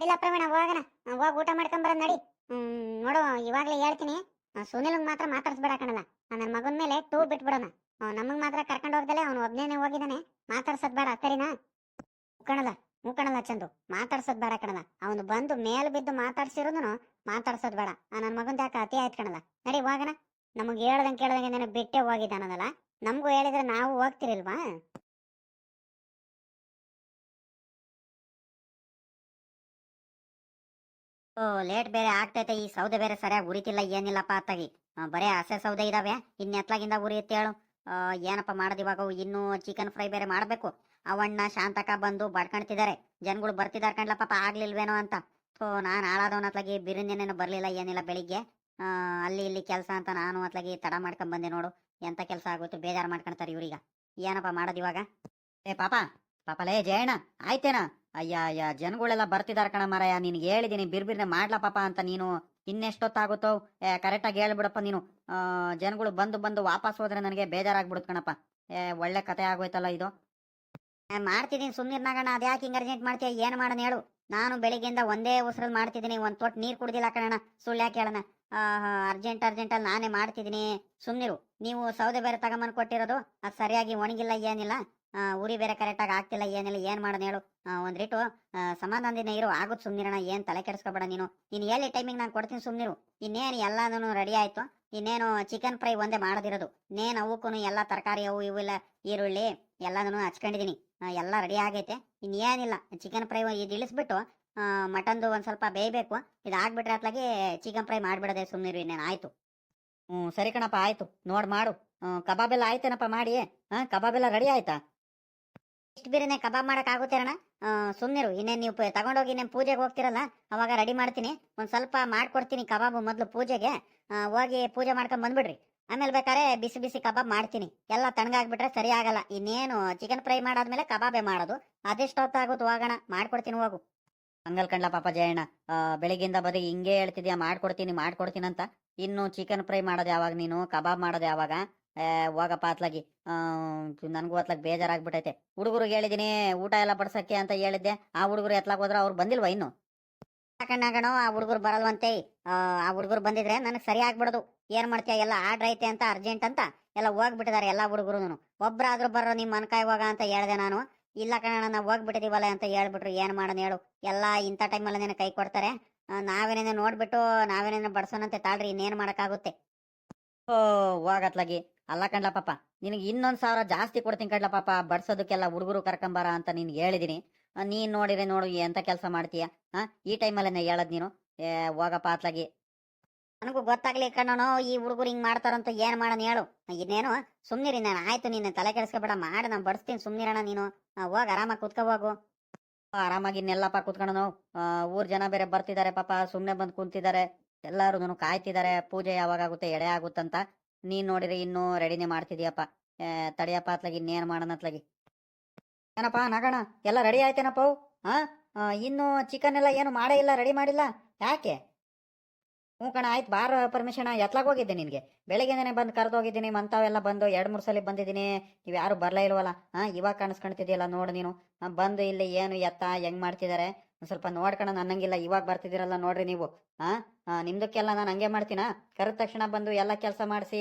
ಇಲ್ಲ ಪ್ರವೀಣ ಹೋಗೋಣ. ಹೋಗಿ ಊಟ ಮಾಡ್ಕೊಂಡ್ ಬರೋಣ ನಡಿ. ಹ್ಮ್, ನೋಡು, ಇವಾಗ್ಲೇ ಹೇಳ್ತೀನಿ. ಸುನಿಲ್ ಮಾತ್ರ ಮಾತಾಡ್ಸ್ಬೇಡ ಕಣಲ್ಲ. ನನ್ನ ಮಗನ ಮೇಲೆ ಟೂ ಬಿಟ್ಬಿಡೋಣ. ನಮಗ್ ಮಾತ್ರ ಕರ್ಕೊಂಡು ಹೋಗ್ದಲೆ ಅವ್ನು ಒಬ್ನೇನೆ ಹೋಗಿದ್ದಾನೆ ಮಾತಾಡ್ಸೋದ್ ಬೇಡ, ಸರಿನಾ? ಕಣಲ್ಲ ಕಣಲ್ಲ ಚಂದು. ಮಾತಾಡ್ಸೋದ್ ಬೇಡ ಕಣಲ್ಲ. ಅವನು ಬಂದು ಮೇಲ್ ಬಿದ್ದು ಮಾತಾಡ್ಸಿರೋದನು ಮಾತಾಡ್ಸೋದ್ ಬೇಡ. ನನ್ನ ಮಗನ್ ಯಾಕೆ ಅತಿ ಆಯ್ತು ಕಣಲ್ಲ? ನಡಿ, ಹೋಗೋಣ. ನಮಗ್ ಹೇಳ್ದಂಗೆ ಕೇಳ್ದಂಗೆ ಬಿಟ್ಟೆ ಹೋಗಿದ್ದಾನಲ್ಲ ನಮಗೂ ಹೇಳಿದ್ರೆ ನಾವು ಹೋಗ್ತಿರಿಲ್ವಾ? ಓ, ಲೇಟ್ ಬೇರೆ ಆಗ್ತೈತೆ. ಈ ಸೌದೆ ಬೇರೆ ಸರಿಯಾಗಿ ಉರಿತಿಲ್ಲ, ಏನಿಲ್ಲಪ್ಪ ಅತ್ತಾಗಿ. ಬರೇ ಹಸೆ ಸೌದೆ ಇದಾವೆ. ಇನ್ನು ಎತ್ಲಾಗಿಂದ ಉರಿಯುತ್ತೆ ಹೇಳು. ಏನಪ್ಪ ಮಾಡೋದು ಇವಾಗ ಇನ್ನೂ ಚಿಕನ್ ಫ್ರೈ ಬೇರೆ ಮಾಡಬೇಕು. ಅವಣ್ಣ ಶಾಂತಕ ಬಂದು ಬಡ್ಕೊಂತಿದ್ದಾರೆ ಜನಗಳು ಬರ್ತಿದ್ದಾರೆ ಕಣ್ಲ ಪಾಪ, ಆಗ್ಲಿಲ್ವೇನೋ ಅಂತ. ಸೊ ನಾನು ಹಾಳಾದವನ ಅತ್ಲಾಗಿ, ಬಿರಿಯಾನಿನೇನು ಬರಲಿಲ್ಲ, ಏನಿಲ್ಲ ಬೆಳಿಗ್ಗೆ. ಅಲ್ಲಿ ಇಲ್ಲಿ ಕೆಲಸ ಅಂತ ನಾನು ಅತ್ಲಾಗಿ ತಡ ಮಾಡ್ಕೊಂಡ್ ಬಂದೆ ನೋಡು. ಎಂತ ಕೆಲಸ ಆಗುತ್ತೆ ಬೇಜಾರು ಮಾಡ್ಕೊಂತಾರೆ ಇವರಿಗ. ಏನಪ್ಪ ಮಾಡೋದು ಇವಾಗ? ಏ, ಪಾಪ. ಪಾಪಲೇ, ಜಯಣ್ಣ. ಆಯ್ತೇನ? ಅಯ್ಯ ಅಯ್ಯ, ಜನಗಳೆಲ್ಲ ಬರ್ತಿದಾರ ಕಣ ಮಾರಾಯ. ನಿನ್ಗೆ ಹೇಳಿದೀನಿ, ಬಿರ್ಬಿರ್ನೆ ಮಾಡ್ಲಾ ಪಾಪ ಅಂತ ನೀನು. ಇನ್ನೆಷ್ಟೊತ್ತಾಗುತ್ತೋ? ಏ, ಕರೆಕ್ಟಾಗಿ ಹೇಳ್ಬಿಡಪ್ಪ ನೀನು. ಜನಗಳು ಬಂದು ಬಂದು ವಾಪಸ್ ಹೋದ್ರೆ ನನಗೆ ಬೇಜಾರಾಗ್ಬಿಡುತ್ತೆ ಕಣಪ್ಪ. ಏ, ಒಳ್ಳೆ ಕತೆ ಆಗೋಯ್ತಲ್ಲ ಇದು. ಮಾಡ್ತಿದ್ದೀನಿ ಸುಮ್ಮನಿರ್ನಾಗಣ ಅದ್ಯಾಕೆ ಹಿಂಗ್ ಅರ್ಜೆಂಟ್ ಮಾಡ್ತೀಯ? ಏನು ಮಾಡೋಣ ಹೇಳು. ನಾನು ಬೆಳಿಗ್ಗೆಯಿಂದ ಒಂದೇ ಉಸಿರಲ್ಲಿ ಮಾಡ್ತಿದ್ದೀನಿ ಒಂದು ತೊಟ್ಟು ನೀರು ಕುಡ್ದಿಲ್ಲ ಕಣಣ್ಣ. ಸುಳ್ಳು ಯಾಕೆ ಹೇಳಣ? ಅರ್ಜೆಂಟ್ ಅರ್ಜೆಂಟಲ್ಲಿ ನಾನೇ ಮಾಡ್ತಿದ್ದೀನಿ ಸುಮ್ಮನಿರು ನೀವು ಸೌದೆ ಬೇರೆ ತಗೊಂಬಂದು ಕೊಟ್ಟಿರೋದು, ಅದು ಸರಿಯಾಗಿ ಒಣಗಿಲ್ಲ, ಏನಿಲ್ಲ. ಉರಿ ಬೇರೆ ಕರೆಕ್ಟಾಗಿ ಆಗ್ತಿಲ್ಲ, ಏನಿಲ್ಲ, ಏನು ಮಾಡೋಣ ಹೇಳು. ಒಂದು ರೇಟು ಸಮಾಧಾನದಿಂದ ಇರು ಆಗುತ್ತೆ ಸುಮ್ನಿರಣ, ಏನು ತಲೆ ಕೆಡಿಸ್ಕೊಬೇಡ ನೀನು. ನೀನು ಎಲ್ಲಿ ಟೈಮಿಗೆ ನಾನು ಕೊಡ್ತೀನಿ ಸುಮ್ನಿರು. ಇನ್ನೇನು ಎಲ್ಲಾನು ರೆಡಿ ಆಯ್ತು. ಇನ್ನೇನು ಚಿಕನ್ ಫ್ರೈ ಒಂದೇ ಮಾಡೋದಿರೋದು. ಇನ್ನೇನು ಅವಕ್ಕೂ ಎಲ್ಲ ತರಕಾರಿ ಅವು ಇವು ಇಲ್ಲ, ಈರುಳ್ಳಿ ಎಲ್ಲದನ್ನು ಹಚ್ಕೊಂಡಿದ್ದೀನಿ ಎಲ್ಲ ರೆಡಿ ಆಗೈತೆ. ಇನ್ನೇನಿಲ್ಲ ಚಿಕನ್ ಫ್ರೈ ಇದು ಇಳಿಸ್ಬಿಟ್ಟು ಮಟನ್ದು ಒಂದು ಸ್ವಲ್ಪ ಬೇಯಬೇಕು. ಇದು ಆಗ್ಬಿಟ್ರೆ ಅತ್ಲಾಗಿ ಚಿಕನ್ ಫ್ರೈ ಮಾಡಿಬಿಡೋದೆ ಸುಮ್ಮನಿರು ಇನ್ನೇನು ಆಯ್ತು. ಹ್ಞೂ ಸರಿ ಕಣಪ್ಪ, ಆಯ್ತು. ನೋಡಿ ಮಾಡು. ಕಬಾಬ್ ಎಲ್ಲ ಆಯ್ತೇನಪ್ಪ ಮಾಡಿ ಹಾಂ ಕಬಾಬ್ ಎಲ್ಲ ರೆಡಿ ಆಯ್ತಾ? ಇಷ್ಟು ಬೇರೆನೆ ಕಬಾಬ್ ಮಾಡಕ್ ಅಣ್ಣ. ಸುಮ್ಮನಿರು ಇನ್ನೇನು ನೀವು ತಗೊಂಡೋಗಿ ಇನ್ನೇನು ಪೂಜೆಗೆ ಹೋಗ್ತಿರಲ್ಲ, ಅವಾಗ ರೆಡಿ ಮಾಡ್ತೀನಿ. ಒಂದ್ ಸ್ವಲ್ಪ ಮಾಡ್ಕೊಡ್ತೀನಿ ಕಬಾಬು ಮೊದಲು ಪೂಜೆಗೆ. ಹೋಗಿ ಪೂಜೆ ಮಾಡ್ಕೊಂಡ್ ಬಂದ್ಬಿಡ್ರಿ. ಆಮೇಲೆ ಬೇಕಾದ್ರೆ ಬಿಸಿ ಬಿಸಿ ಕಬಾಬ್ ಮಾಡ್ತೀನಿ. ಎಲ್ಲ ತಣ್ಣಗಾಗ್ಬಿಟ್ರೆ ಸರಿ ಆಗಲ್ಲ. ಇನ್ನೇನು ಚಿಕನ್ ಫ್ರೈ ಮಾಡಾದ್ಮೇಲೆ ಕಬಾಬೇ ಮಾಡೋದು. ಅದೆಷ್ಟೊತ್ತಾಗುತ್ತೆ ಹೋಗೋಣ. ಮಾಡ್ಕೊಡ್ತೀನಿ ಹೋಗು. ಹಂಗಲ್ ಕಂಡ್ಲ ಪಾಪ ಜಯಣ್ಣ. ಬೆಳಿಗ್ಗಿಂದ ಬರೀ ಹಿಂಗೆ ಹೇಳ್ತಿದ್ಯಾ, ಮಾಡ್ಕೊಡ್ತೀನಿ ಮಾಡ್ಕೊಡ್ತೀನಿ ಅಂತ. ಇನ್ನು ಚಿಕನ್ ಫ್ರೈ ಮಾಡೋದು ಯಾವಾಗ ನೀನು? ಕಬಾಬ್ ಮಾಡೋದು ಯಾವಾಗ? ಹೋಗಪ್ಪ ಅತ್ಲಾಗಿ. ನನಗೂ ಅತ್ಲಾಗ ಬೇಜಾರಾಗ್ಬಿಟ್ಟೈತೆ ಹುಡುಗರಿಗೆ ಹೇಳಿದೀನಿ ಊಟ ಎಲ್ಲ ಬಡ್ಸಕ್ಕೆ ಅಂತ ಹೇಳಿದ್ದೆ. ಆ ಹುಡುಗರು ಎತ್ಲಾಗ ಹೋದ್ರ ಅವ್ರು ಬಂದಿಲ್ವಾ ಇನ್ನು? ಕಣ್ಣಾಗಣ ಆ ಹುಡುಗರು ಬರಲ್ವಂತೆ ಆ, ಹುಡುಗರು ಬಂದಿದ್ರೆ ನನಗೆ ಸರಿ ಆಗ್ಬಿಡೋದು. ಏನ್ ಮಾಡ್ತೀಯ? ಎಲ್ಲ ಆರ್ಡ್ರ್ ಐತೆ ಅಂತ ಅರ್ಜೆಂಟ್ ಅಂತ? ಎಲ್ಲ ಹೋಗ್ಬಿಟ್ಟಿದ್ದಾರೆ ಎಲ್ಲಾ ಹುಡುಗರು ಒಬ್ರಾದ್ರೂ ಬರೋ ನಿಮ್ಮ ಮನ್ಕಾಯಿ ಹೋಗ ಅಂತ ಹೇಳ್ದೆ ನಾನು. ಇಲ್ಲ ಕಣ ನಾವು ಹೋಗ್ಬಿಟ್ಟಿದೀವಲ್ಲ ಅಂತ ಹೇಳ್ಬಿಟ್ರು. ಏನ್ ಮಾಡೋಣ ಹೇಳು. ಎಲ್ಲ ಇಂಥ ಟೈಮಲ್ಲಿ ಕೈ ಕೊಡ್ತಾರೆ. ನಾವೇನೇನೋ ನೋಡ್ಬಿಟ್ಟು ನಾವೇನೇನೋ ಬಡ್ಸೋಣಂತೆ ತಾಳ್ರಿ ಇನ್ನೇನು ಮಾಡಕ್ಕಾಗುತ್ತೆ? ಓ ಹೋಗತ್ಲಾಗಿ ಅಲ್ಲ ಕಣ್ಲ ಪಾಪ ನಿನಗೆ ಇನ್ನೊಂದ್ ಸಾವಿರ ಜಾಸ್ತಿ ಕೊಡ್ತೀನಿ ಕಡ್ಲ ಪಾಪ ಬಡ್ಸೋದಕ್ಕೆಲ್ಲ ಹುಡುಗರು ಕರ್ಕೊಂಬಾರ ಅಂತ ನೀನ್ ಹೇಳಿದೀನಿ. ನೀನ್ ನೋಡಿದ್ರೆ ನೋಡು ಎಂತ ಕೆಲಸ ಮಾಡ್ತೀಯ? ಹಾ ಈ ಟೈಮಲ್ಲೇ ಹೇಳದ್ ನೀನು. ಏ ಹೋಗಪ್ಪ ಅತ್ಲಾಗಿ ನನಗೂ ಗೊತ್ತಾಗ್ಲಿ ಕಣ್ಣನು ಈ ಹುಡುಗರು ಹಿಂಗ್ ಮಾಡ್ತಾರಂತ ಏನ್ ಮಾಡೋಣ ಹೇಳು. ಇನ್ನೇನು ಸುಮ್ನಿರಿ ನಾನು ಆಯ್ತು ನಿನ್ನ ತಲೆ ಕೆಡಿಸ್ಕೊಬೇಡ ಮಾಡಿ ನಾನು ಬಡಿಸ್ತೀನಿ ಸುಮ್ನಿರಣ ನೀನು. ಹೋಗ ಆರಾಮಾಗಿ ಕುತ್ಕೋ ಹೋಗು. ಆ, ಆರಾಮಾಗಿ ಇನ್ನೆಲ್ಲಪ್ಪ ಕುತ್ಕೊಂಡು ಊರ್ ಜನ ಬೇರೆ ಬರ್ತಿದ್ದಾರೆ ಪಾಪ ಸುಮ್ನೆ ಬಂದ್ ಕುಂತಿದ್ದಾರೆ ಎಲ್ಲಾರು ಕಾಯ್ತಿದ್ದಾರೆ ಪೂಜೆ ಯಾವಾಗ ಆಗುತ್ತೆ ಎಡೆ ಆಗುತ್ತಂತ. ನೀನ್ ನೋಡಿರಿ ಇನ್ನೂ ರೆಡಿನೇ ಮಾಡ್ತಿದ್ಯಪ್ಪ. ತಡಿಯಪ್ಪ ಅತ್ಲಾಗಿ, ಇನ್ನೇನ್ ಮಾಡೋಣತ್ಲಾಗಿ ಏನಪ್ಪ ನಗಣ ಎಲ್ಲ ರೆಡಿ ಆಯ್ತೇನಪ್ಪ ಅವು? ಹಾ ಇನ್ನು ಚಿಕನ್ ಎಲ್ಲ ಏನು ಮಾಡೇ ಇಲ್ಲ, ರೆಡಿ ಮಾಡಿಲ್ಲ? ಯಾಕೆ? ಹ್ಞೂ ಕಣ, ಆಯ್ತು, ಬಾರ ಪರ್ಮಿಷನ್ ಎತ್ಲಾಗ ಹೋಗಿದ್ದೆ ನಿನಗೆ. ಬೆಳಗ್ಗೆನೇ ಬಂದು ಕರೆದು ಹೋಗಿದ್ದೀನಿ, ಮಂತಾವೆಲ್ಲ ಬಂದು ಎರಡು, ಮೂರು ಸಲ ಬಂದಿದ್ದೀನಿ. ನೀವು ಯಾರು ಬರಲೇ ಇಲ್ವಲ್ಲ? ಹಾಂ ಇವಾಗ ಕಾಣಿಸ್ಕೊಳ್ತಿದ್ಯಲ್ಲ ನೋಡು ನೀನು. ಬಂದು ಇಲ್ಲಿ ಏನು ಎತ್ತ, ಹೆಂಗ್ ಮಾಡ್ತಿದ್ದಾರೆ ಸ್ವಲ್ಪ ನೋಡ್ಕಣ, ನನ್ನಂಗಿಲ್ಲ, ಇವಾಗ ಬರ್ತಿದ್ದೀರಲ್ಲ ನೋಡ್ರಿ ನೀವು. ಹಾ ನಿಮ್ದಕ್ಕೆಲ್ಲ ನಾನು ಹಂಗೆ ಮಾಡ್ತೀನಾ? ಕರೆದ ತಕ್ಷಣ ಬಂದು ಎಲ್ಲ ಕೆಲಸ ಮಾಡಿಸಿ,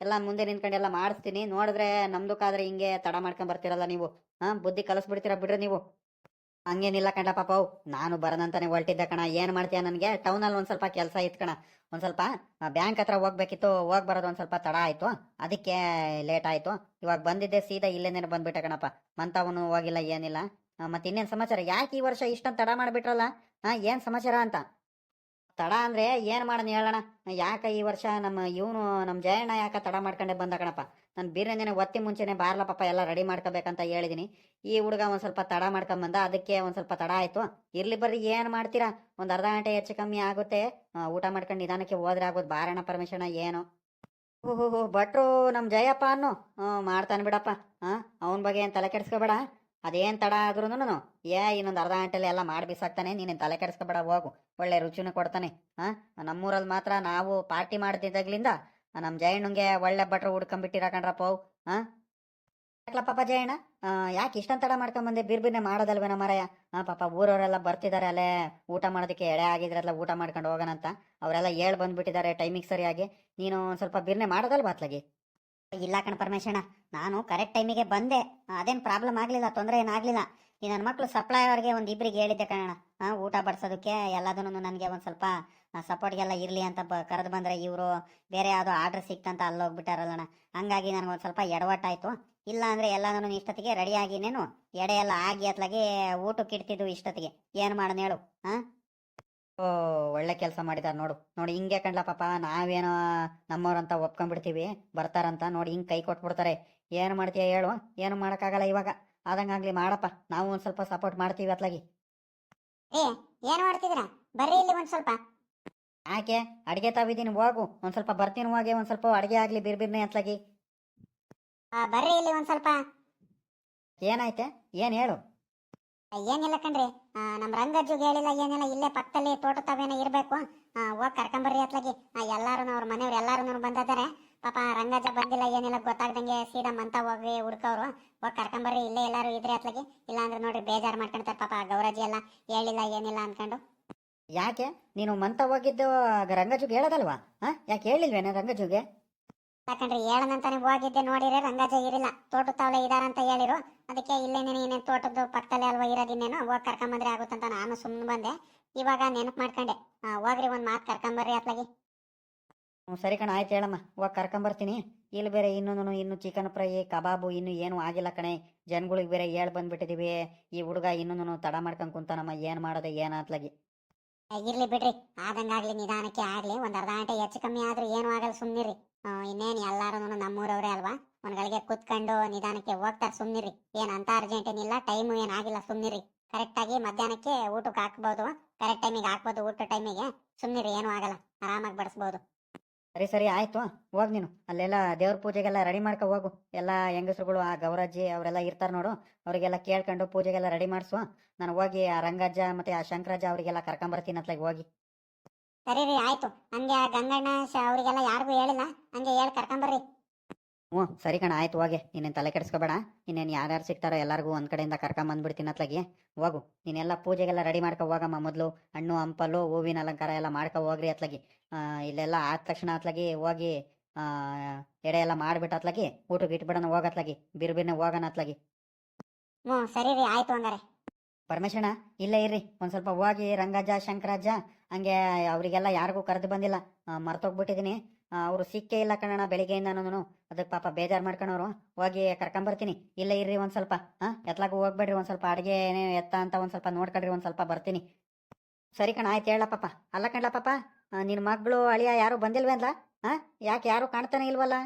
ಎಲ್ಲ ಮುಂದೆ ನಿಂತ್ಕೊಂಡು ಎಲ್ಲ ಮಾಡಿಸ್ತೀನಿ. ನೋಡಿದ್ರೆ ನಮ್ದಕ್ಕಾದ್ರೆ ಹಿಂಗೆ ತಡ ಮಾಡ್ಕೊಂಡ್ ಬರ್ತೀರಲ್ಲ ನೀವು. ಹಾ ಬುದ್ಧಿ ಕಲಿಸ್ಬಿಡ್ತೀರಾ ಬಿಡ್ರಿ ನೀವು. ಹಂಗೇನಿಲ್ಲ ಕಂಡ ಪಾಪ ಅವು. ನಾನು ಬರದಂತಾನೆ ಹೊರಟಿದ್ದೆ ಕಣ. ಏನ್ ಮಾಡ್ತೀಯ ನನಗೆ? ಟೌನಲ್ಲಿ ಒಂದ್ ಸ್ವಲ್ಪ ಕೆಲಸ ಇತ್ತು ಕಣ. ಒಂದ್ ಸ್ವಲ್ಪ ಬ್ಯಾಂಕ್ ಹತ್ರ ಹೋಗ್ಬೇಕಿತ್ತು. ಹೋಗ್ ಬರೋದು ಒಂದ್ ಸ್ವಲ್ಪ ತಡ ಆಯ್ತು. ಅದಕ್ಕೆ ಲೇಟ್ ಆಯ್ತು. ಇವಾಗ ಬಂದಿದ್ದೆ ಸೀದಾ ಇಲ್ಲೇನೇನು ಬಂದ್ಬಿಟ್ಟೆ ಕಣಪ್ಪ. ಮಂತವನು ಹೋಗಿಲ್ಲ, ಏನಿಲ್ಲ. ಮತ್ತೆ ಇನ್ನೇನು ಸಮಾಚಾರ? ಯಾಕೆ ಈ ವರ್ಷ ಇಷ್ಟೊಂದು ತಡ ಮಾಡಿಬಿಟ್ರಲ್ಲ? ಹಾಂ ಏನ್ ಸಮಾಚಾರ ಅಂತ? ತಡ ಅಂದ್ರೆ ಏನು ಮಾಡೋಣ ಹೇಳೋಣ ಯಾಕೆ ಈ ವರ್ಷ ನಮ್ಮ ಇವನು ನಮ್ಮ ಜಯಣ್ಣ ಯಾಕ ತಡ ಮಾಡ್ಕೊಂಡೆ ಬಂದ ಕಣಪ್ಪ? ನಾನು ಬೀರನೇನೆ ಒತ್ತಿ ಮುಂಚೆನೆ ಬಾರ್ಲ ಪಾಪ ಎಲ್ಲ ರೆಡಿ ಮಾಡ್ಕೋಬೇಕಂತ ಹೇಳಿದ್ದೀನಿ ಈ ಹುಡುಗ ಒಂದು ಸ್ವಲ್ಪ ತಡ ಮಾಡ್ಕೊಂಬಂದ ಅದಕ್ಕೆ ಒಂದು ಸ್ವಲ್ಪ ತಡ ಆಯ್ತು. ಇರ್ಲಿ ಬರ್ರಿ, ಏನು ಮಾಡ್ತೀರಾ? ಒಂದು ಅರ್ಧ ಗಂಟೆ ಹೆಚ್ಚು ಕಮ್ಮಿ ಆಗುತ್ತೆ. ಊಟ ಮಾಡ್ಕೊಂಡು ನಿಧಾನಕ್ಕೆ ಹೋದ್ರೆ ಆಗೋದು ಬಾರಣ ಪರಮೇಶ್ವರ, ಏನು? ಓಹೋ ಭಟ್ರು ನಮ್ಮ ಜಯಪ್ಪ ಅನ್ನು? ಮಾಡ್ತಾನೆ ಬಿಡಪ್ಪ. ಹಾಂ ಅವನ ಬಗ್ಗೆ ಏನು ತಲೆ ಕೆಡಿಸ್ಕೋಬೇಡ. ಅದೇನ್ ತಡ ಆದ್ರೂನು ಏ, ಇನ್ನೊಂದು ಅರ್ಧ ಗಂಟೆಲಿ ಎಲ್ಲ ಮಾಡಿ ಬಿಸಾಕ್ತಾನೆ ನೀನು ತಲೆ ಕೆಡಿಸ್ಕೊಬೇಡ, ಹೋಗು. ಒಳ್ಳೆ ರುಚಿನೂ ಕೊಡ್ತಾನೆ ಹಾಂ ನಮ್ಮೂರಲ್ಲಿ ಮಾತ್ರ ನಾವು ಪಾರ್ಟಿ ಮಾಡ್ತಿದ್ದಾಗ್ಲಿಂದ ನಮ್ಮ ಜಯಣ್ಣಂಗೆ ಒಳ್ಳೆ ಭಟ್ರು ಹುಡ್ಕೊಂಡ್ಬಿಟ್ಟಿರ ಕಣ್ರಪ್ಪ ಅವು ಹಾಂ ಪಾಪ ಜಯಣ್ಣ? ಯಾಕೆ ಇಷ್ಟೊಂದು ತಡ ಮಾಡ್ಕೊಂಬಂದೆ ಬಿರ್ಬಿರ್ನೆ ಮಾಡೋದಲ್ವೇನ ಮರಯ? ಹಾಂ ಪಾಪ ಊರವರೆಲ್ಲ ಬರ್ತಿದ್ದಾರೆ ಅಲ್ಲೇ, ಊಟ ಮಾಡೋದಕ್ಕೆ ಎಡೆ ಆಗಿದ್ರಲ್ಲ ಊಟ ಮಾಡ್ಕೊಂಡು ಹೋಗೋಣ ಅಂತ ಅವರೆಲ್ಲ ಹೇಳಿ ಬಂದ್ಬಿಟ್ಟಿದ್ದಾರೆ, ಟೈಮಿಗೆ ಸರಿಯಾಗಿ. ನೀನು ಒಂದು ಸ್ವಲ್ಪ ಬಿರ್ನೆ ಮಾಡೋದಲ್ವಾ ಅತ್ಲಾಗಿ? ಇಲ್ಲ ಕಣ ಪರಮೇಶಣ್ಣ ನಾನು ಕರೆಕ್ಟ್ ಟೈಮಿಗೆ ಬಂದೆ. ಅದೇನು ಪ್ರಾಬ್ಲಮ್ ಆಗಲಿಲ್ಲ, ತೊಂದರೆ ಏನಾಗಲಿಲ್ಲ ಈ ನನ್ನ ಮಕ್ಕಳು ಸಪ್ಲೈ ಅವ್ರಿಗೆ ಒಂದು ಇಬ್ಬರಿಗೆ ಹೇಳಿದ್ದೆ ಕಣ ಹಾ ಊಟ ಬಡಿಸೋದಕ್ಕೆ ಎಲ್ಲದನ್ನು ನನಗೆ ಒಂದು ಸ್ವಲ್ಪ ಸಪೋರ್ಟ್ಗೆಲ್ಲ ಇರಲಿ ಅಂತ ಬ, ಕರೆದು ಬಂದರೆ ಇವರು. ಬೇರೆ ಯಾವುದೋ ಆರ್ಡ್ರ್ ಸಿಕ್ತಂತ ಅಲ್ಲಿ ಹೋಗ್ಬಿಟ್ಟಾರಲ್ಲಣ್ಣ. ಹಂಗಾಗಿ ನನಗೆ ಒಂದು ಸ್ವಲ್ಪ ಎಡವಟ್ಟಾಯಿತು. ಇಲ್ಲ ಅಂದರೆ ಎಲ್ಲದನ್ನು ಇಷ್ಟೊತ್ತಿಗೆ ರೆಡಿ ಆಗಿನೇನು? ಎಡೆ ಎಲ್ಲ ಆಗಿ ಅತ್ಲಾಗೆ ಊಟಕ್ಕೆ ಇಡ್ತಿದ್ದು ಇಷ್ಟೊತ್ತಿಗೆ. ಏನು ಮಾಡೋಣ ಹೇಳು ಹಾ ಓ ಒಳ್ಳೆ ಕೆಲಸ ಮಾಡಿದಾರ ನೋಡು. ನೋಡಿ ಹಿಂಗೆ ಕಂಡ್ಲ ಪಾಪ ನಾವೇನೋ ನಮ್ಮವ್ರಂತ ಒಪ್ಕೊಂಡ್ಬಿಡ್ತೀವಿ ಬರ್ತಾರಂತ ನೋಡಿ ಹಿಂಗೆ ಕೈ ಕೊಟ್ಬಿಡ್ತಾರೆ. ಏನು ಮಾಡ್ತೀಯ ಹೇಳು ಏನು ಮಾಡೋಕ್ಕಾಗಲ್ಲ ಇವಾಗ. ಆದಂಗಾಗ್ಲಿ ಮಾಡಪ್ಪ ನಾವು ಒಂದು ಸ್ವಲ್ಪ ಸಪೋರ್ಟ್ ಮಾಡ್ತೀವಿ ಅತ್ಲಾಗಿ. ಏ ಏನು ಮಾಡ್ತಿದ್ರ? ಬರ್ರಿ ಇಲ್ಲಿ ಒಂದು ಸ್ವಲ್ಪ. ಯಾಕೆ? ಅಡಿಗೆ ತಾವಿದ್ದೀನಿ ಹೋಗು. ಒಂದು ಸ್ವಲ್ಪ ಬರ್ತೀನಿ ಹೋಗಿ ಒಂದು ಸ್ವಲ್ಪ ಅಡಿಗೆ ಆಗಲಿ ಬಿರ್ಬಿರ್ನೆ ಅತ್ಲಾಗಿ. ಬರ್ರಿ ಇಲ್ಲಿ ಒಂದು ಸ್ವಲ್ಪ. ಏನಾಯ್ತೆ? ಏನು ಹೇಳು? ಏನಿಲ್ಲ ಕಣ್ರಿ. ನಮ್ ರಂಗಜ್ಜುಗೆ ಹೇಳಿಲ್ಲ, ಏನಿಲ್ಲ, ಇಲ್ಲೇ ಪಕ್ಕದಲ್ಲಿ ತೋಟ ತಾವೇನ ಇರ್ಬೇಕು. ಹೋಗ್ ಕರ್ಕೊಂಬರ್ರಿ ಅತ್ಲಾಗಿ. ಎಲ್ಲಾರು ಅವ್ರ ಮನೆಯವ್ರು ಎಲ್ಲಾರು ಬಂದಿದ್ದಾರೆ ಪಾಪ ರಂಗಜ್ಜ ಬಂದಿಲ್ಲ, ಏನಿಲ್ಲ, ಗೊತ್ತಾಗ್ದಂಗೆ ಸೀದಾ ಮಂತ ಹೋಗಿ ಹುಡ್ಕವ್ರು. ಹೋಗ್ ಕರ್ಕೊಂಬರ್ರಿ, ಇಲ್ಲೇ ಎಲ್ಲಾರು ಇದ್ರೆ ಅತ್ಲಾಗಿ. ಇಲ್ಲ ಅಂದ್ರೆ ನೋಡ್ರಿ ಬೇಜಾರ್ ಮಾಡ್ಕೊಂತಾರೆ ಪಾಪ ಗೌರಜಿ ಎಲ್ಲ. ಹೇಳಿಲ್ಲ, ಏನಿಲ್ಲ ಅನ್ಕೊಂಡು. ಯಾಕೆ? ನೀನು ಮಂತ ಹೋಗಿದ್ದು ರಂಗಜ್ಜಿಗೆ ಹೇಳೋದಲ್ವಾ? ಯಾಕೆ ಹೇಳಿಲ್ವೇನ ರಂಗಜ್ಜುಗೆ? ಯಾಕಂದ್ರೆ ಹೇಳನಂತಾನೆ ಹೋಗಿದ್ದೆ ನೋಡಿದ್ರೆ ರಂಗಜ್ಜ ಇರಿಲ್ಲ ತೋಟ ತಾವಲೆ ಇದಾರಂತ ಹೇಳಿರು. ಅದಕ್ಕೆ ಇಲ್ಲೇನೇ ಏನೇನು ತೋಟದ್ದು ಪಕ್ಕದಲ್ಲೇ ಅಲ್ವಾ ಇರೋದಿನ್ನೇನು ಹೋಗಿ ಕರ್ಕೊಂಬಂದ್ರೆ ಆಗುತ್ತಂತ ನಾನು ಸುಮ್ಮನೆ ಬಂದೆ. ಇವಾಗ ನೆನಪು ಮಾಡ್ಕೊಂಡೆ. ಹೋಗ್ರಿ ಒಂದು ಮಾತು ಕರ್ಕೊಂಬರ್ರಿ ಅತ್ಲಾಗಿ. ಹ್ಞೂ ಸರಿ ಕಣ, ಆಯ್ತು ಹೇಳಮ್ಮ. ಹೋಗಿ ಕರ್ಕೊಂಬರ್ತೀನಿ. ಇಲ್ಲಿ ಬೇರೆ ಇನ್ನೊಂದು ಇನ್ನು ಚಿಕನ್ ಫ್ರೈ ಕಬಾಬು ಇನ್ನು ಏನು ಆಗಿಲ್ಲ ಕಣೆ. ಜನಗಳಿಗೆ ಬೇರೆ ಹೇಳಿ ಬಂದ್ಬಿಟ್ಟಿದೀವಿ. ಈ ಹುಡುಗ ಇನ್ನೊಂದು ತಡ ಮಾಡ್ಕೊಂಡ್ ಕುಂತಾನಮ್ಮ. ಏನು ಮಾಡೋದು ಏನಾತ್ಲಾಗಿ ಇರ್ಲಿ ಬಿಡ್ರಿ. ಆದಂಗಾಗ್ಲಿ ನಿಧಾನಕ್ಕೆ ಆಗ್ಲಿ, ಒಂದ್ ಅರ್ಧ ಗಂಟೆ ಹೆಚ್ಚು ಕಮ್ಮಿ ಆದ್ರೂ ಏನು ಆಗಲ್ಲ, ಸುಮ್ನಿರಿ. ಇನ್ನೇನ್ ಎಲ್ಲಾರು ನಮ್ಮೂರವ್ರೆ ಅಲ್ವಾ? ಒಂದ್ ಗಳಿಗೆ ಕುತ್ಕೊಂಡು ನಿಧಾನಕ್ಕೆ ಹೋಗ್ತಾರ, ಸುಮ್ನಿರಿ. ಏನ್ ಅಂತ ಅರ್ಜೆಂಟ್ ಏನಿಲ್ಲ ಟೈಮ್ ಏನ್ ಆಗಿಲ್ಲ, ಸುಮ್ನಿರಿ. ಕರೆಕ್ಟ್ ಆಗಿ ಮಧ್ಯಾಹ್ನಕ್ಕೆ ಊಟಕ್ಕೆ ಹಾಕ್ಬೋದು ಕರೆಕ್ಟ್ ಟೈಮಿಗೆ ಹಾಕ್ಬೋದು ಊಟ ಟೈಮಿಗೆ ಸುಮ್ನಿರಿ, ಏನು ಆಗಲ್ಲ. ಆರಾಮಾಗಿ ಬಡಿಸ್ಬೋದು. ಸರಿ ಸರಿ, ಆಯ್ತು. ಹೋಗ್ ನೀನು. ಅಲ್ಲೆಲ್ಲ ದೇವ್ರ ಪೂಜೆಗೆಲ್ಲ ರೆಡಿ ಮಾಡ್ಕೊ ಹೋಗು. ಎಲ್ಲ ಹೆಂಗಸ್ರುಗಳು, ಆ ಗೌರಜ್ಜಿ ಅವರೆಲ್ಲ ಇರ್ತಾರೆ ನೋಡು. ಅವರಿಗೆಲ್ಲ ಕೇಳ್ಕೊಂಡು ಪೂಜೆಗೆಲ್ಲ ರೆಡಿ ಮಾಡಿಸು. ನಾನು ಹೋಗಿ ಆ ರಂಗಜ್ಜ ಮತ್ತೆ ಆ ಶಂಕರಜ್ಜ ಅವರಿಗೆಲ್ಲ ಕರ್ಕೊಂಬರ್ತೀನಿ ಅತ್ಲಾಗ ಹೋಗಿ. ಸರಿ ರೀ, ಆಯ್ತು. ಹಂಗೆ ಗಂಗಣ್ಣ ಅವ್ರಿಗೆಲ್ಲ ಯಾರಿಗೂ ಹೇಳಿಲ್ಲ. ಹಂಗೆ ಹೇಳಿ ಕರ್ಕೊಂಬರ್ರಿ. ಹ್ಞೂ ಸರಿ ಕಣ ಆಯ್ತು ಹೋಗೆ. ನೀನೇನು ತಲೆ ಕೆಡಿಸ್ಕೋಬೇಡ. ಇನ್ನೇನು ಯಾರ್ಯಾರು ಸಿಗ್ತಾರೋ ಎಲ್ಲರಿಗೂ ಒಂದು ಕಡೆಯಿಂದ ಕರ್ಕೊಂಬಂದ್ಬಿಡ್ತೀನಿ ಅತ್ಲಾಗಿ. ಹೋಗು. ನೀನೆಲ್ಲ ಪೂಜೆಗೆಲ್ಲ ರೆಡಿ ಮಾಡ್ಕೊ ಹೋಗಮ್ಮ ಮೊದಲು. ಹಣ್ಣು ಹಂಪಲು ಹೂವಿನ ಅಲಂಕಾರ ಎಲ್ಲ ಮಾಡ್ಕೊ ಹೋಗ್ರಿ ಅತ್ಲಾಗಿ. ಇಲ್ಲೆಲ್ಲ ಆದ ತಕ್ಷಣ ಅತ್ಲಾಗಿ ಹೋಗಿ ಎಡೆ ಎಲ್ಲ ಮಾಡ್ಬಿಟ್ಟು ಅತ್ಲಾಗಿ ಊಟಕ್ಕೆ ಇಟ್ಬಿಡೋಣ ಹೋಗತ್ಲಾಗಿ ಬಿರು ಬಿರ್ನೆ ಹೋಗೋಣ ಅತ್ಲಾಗಿ. ಹ್ಞೂ ಸರಿ ರೀ ಆಯ್ತು ಹಂಗಾರೆ. ಪರಮೇಶಣ್ಣ ಇಲ್ಲೇ ಇರ್ರಿ. ಒಂದು ಸ್ವಲ್ಪ ಹೋಗಿ ರಂಗಜ್ಜ ಶಂಕರಾಜ ಹಂಗೆ ಅವರಿಗೆಲ್ಲ ಯಾರಿಗೂ ಕರೆದು ಬಂದಿಲ್ಲ. ಮರ್ತೋಗ್ಬಿಟ್ಟಿದೀನಿ. ಅವರು ಸಿಕ್ಕೇ ಇಲ್ಲ ಕಣಣ್ಣ ನಾನು ಅದಕ್ಕೆ ಪಾಪ ಬೇಜಾರು ಮಾಡ್ಕೊಳೋರು ಹೋಗಿ ಕರ್ಕೊಂಬರ್ತೀನಿ. ಇಲ್ಲ ಇರ್ರಿ ಒಂದು ಸ್ವಲ್ಪ. ಹಾಂ ಎತ್ಲಾಗೂ ಹೋಗ್ಬೇಡ್ರಿ ಒಂದು ಸ್ವಲ್ಪ. ಅಡುಗೆ ಎತ್ತ ಅಂತ ಒಂದು ಸ್ವಲ್ಪ ನೋಡ್ಕೊಳ್ರಿ, ಒಂದು ಸ್ವಲ್ಪ ಬರ್ತೀನಿ. ಸರಿ ಕಣ, ಆಯ್ತು ಹೇಳ ಪಾಪ. ಅಲ್ಲ ಕಣ್ಲ ಪಾಪ ನಿನ್ನ ಮಗಳು ಅಳಿಯ ಯಾರು ಬಂದಿಲ್ವೇ ಅಲ್ಲ ಹಾ ಯಾಕೆ ಯಾರು ಕಾಣ್ತಾನೆ ಇಲ್ವಲ್ಲ?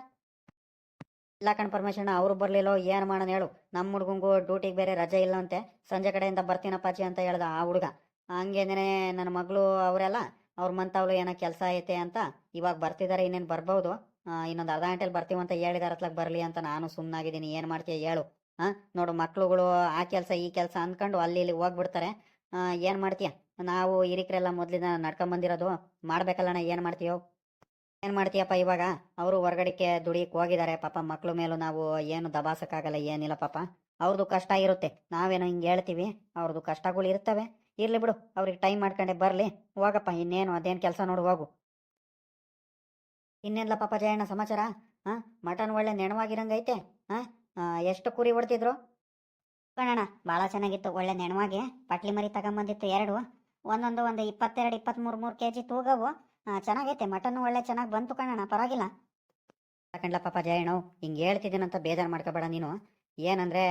ಇಲ್ಲ ಕಣ್ ಪರಮೇಶ್ವರಣ ಅವರು ಬರ್ಲಿಲ್ಲೋ, ಏನು ಮಾಡೋಣ ಹೇಳು. ನಮ್ಮ ಹುಡುಗಂಗೂ ಡ್ಯೂಟಿಗೆ ಬೇರೆ ರಜೆ ಇಲ್ಲ ಅಂತೆ. ಸಂಜೆ ಕಡೆಯಿಂದ ಬರ್ತೀನಪ್ಪಾಜಿ ಅಂತ ಹೇಳ್ದ ಆ ಹುಡುಗ. ಹಂಗೆ ನನ್ನ ಮಗಳು ಅವರೆಲ್ಲ ಅವ್ರ ಮಂತವ್ಲು ಏನೋ ಕೆಲಸ ಐತೆ ಅಂತ ಇವಾಗ ಬರ್ತಿದ್ದಾರೆ ಇನ್ನೇನು ಬರ್ಬೋದು. ಇನ್ನೊಂದು ಅರ್ಧ ಗಂಟೆಲಿ ಬರ್ತೀವಿ ಅಂತ ಹೇಳಿದಾರೆ ಅತ್ಲಾಗ ಬರಲಿ ಅಂತ ನಾನು ಸುಮ್ಮನಾಗಿದ್ದೀನಿ ಏನು ಮಾಡ್ತೀಯ ಹೇಳು. ಹಾಂ ನೋಡು ಮಕ್ಳುಗಳು ಆ ಕೆಲಸ ಈ ಕೆಲಸ ಅಂದ್ಕೊಂಡು ಅಲ್ಲಿ ಇಲ್ಲಿ ಹೋಗ್ಬಿಡ್ತಾರೆ. ಏನು ಮಾಡ್ತೀಯ? ನಾವು ಹಿರಿಕರೆಲ್ಲ ಮೊದಲಿನ ನಡ್ಕೊಂಬಂದಿರೋದು. ಮಾಡ್ಬೇಕಲ್ಲಣ್ಣ, ಏನು ಮಾಡ್ತೀಯೋ? ಏನು ಮಾಡ್ತೀಯಪ್ಪ ಇವಾಗ? ಅವರು ಹೊರಗಡೆಗೆ ದುಡಿಯಕ್ಕೆ ಹೋಗಿದ್ದಾರೆ ಪಾಪ ಮಕ್ಳು ಮೇಲೂ ನಾವು ಏನು ದಬಾಸಕ್ಕಾಗಲ್ಲ, ಏನಿಲ್ಲ ಪಾಪ. ಅವ್ರದ್ದು ಕಷ್ಟ ಇರುತ್ತೆ. ನಾವೇನೋ ಹಿಂಗೆ ಹೇಳ್ತೀವಿ ಅವ್ರದ್ದು ಕಷ್ಟಗಳು ಇರ್ತವೆ. ಇರ್ಲಿ ಬಿಡು, ಅವ್ರಿಗೆ ಟೈಮ್ ಮಾಡ್ಕೊಂಡೆ ಬರಲಿ. ಹೋಗಪ್ಪ, ಇನ್ನೇನು ಅದೇನು ಕೆಲಸ ನೋಡು, ಹೋಗು. ಇನ್ನೇನ್ಲ ಪಾಪ ಜಯಣ್ಣ ಸಮಾಚಾರ? ಹಾಂ ಮಟನ್ ಒಳ್ಳೆ ನೆಣವಾಗಿರಂಗೈತೆ. ಹಾಂ ಎಷ್ಟು ಕುರಿ ಹೊಡ್ತಿದ್ರು? ಕಣಣ್ಣ ಭಾಳ ಚೆನ್ನಾಗಿತ್ತು, ಒಳ್ಳೆ ನೆಣವಾಗಿ. ಪಟ್ಲಿ ಮರಿ ತಗೊಂಬಂದಿತ್ತು ಎರಡು. ಒಂದೊಂದು ಒಂದು ಇಪ್ಪತ್ತೆರಡು ಇಪ್ಪತ್ತ್ಮೂರು ಮೂರು ಕೆ ಜಿ ತೂಗವು ಚೆನ್ನಾಗೈತೆ, ಮಟನ್ ಒಳ್ಳೆ ಚೆನ್ನಾಗಿ ಬಂತು ಕಣಣ್ಣ, ಪರವಾಗಿಲ್ಲ. ಯಾಕಂಡ್ಲ ಪಾಪ ಜಯಣ್ಣ, ಹಿಂಗೆ ಹೇಳ್ತಿದ್ದೀನಂತ ಬೇಜಾರು ಮಾಡ್ಕೋಬೇಡ ನೀನು. ಏನಂದ್ರೆ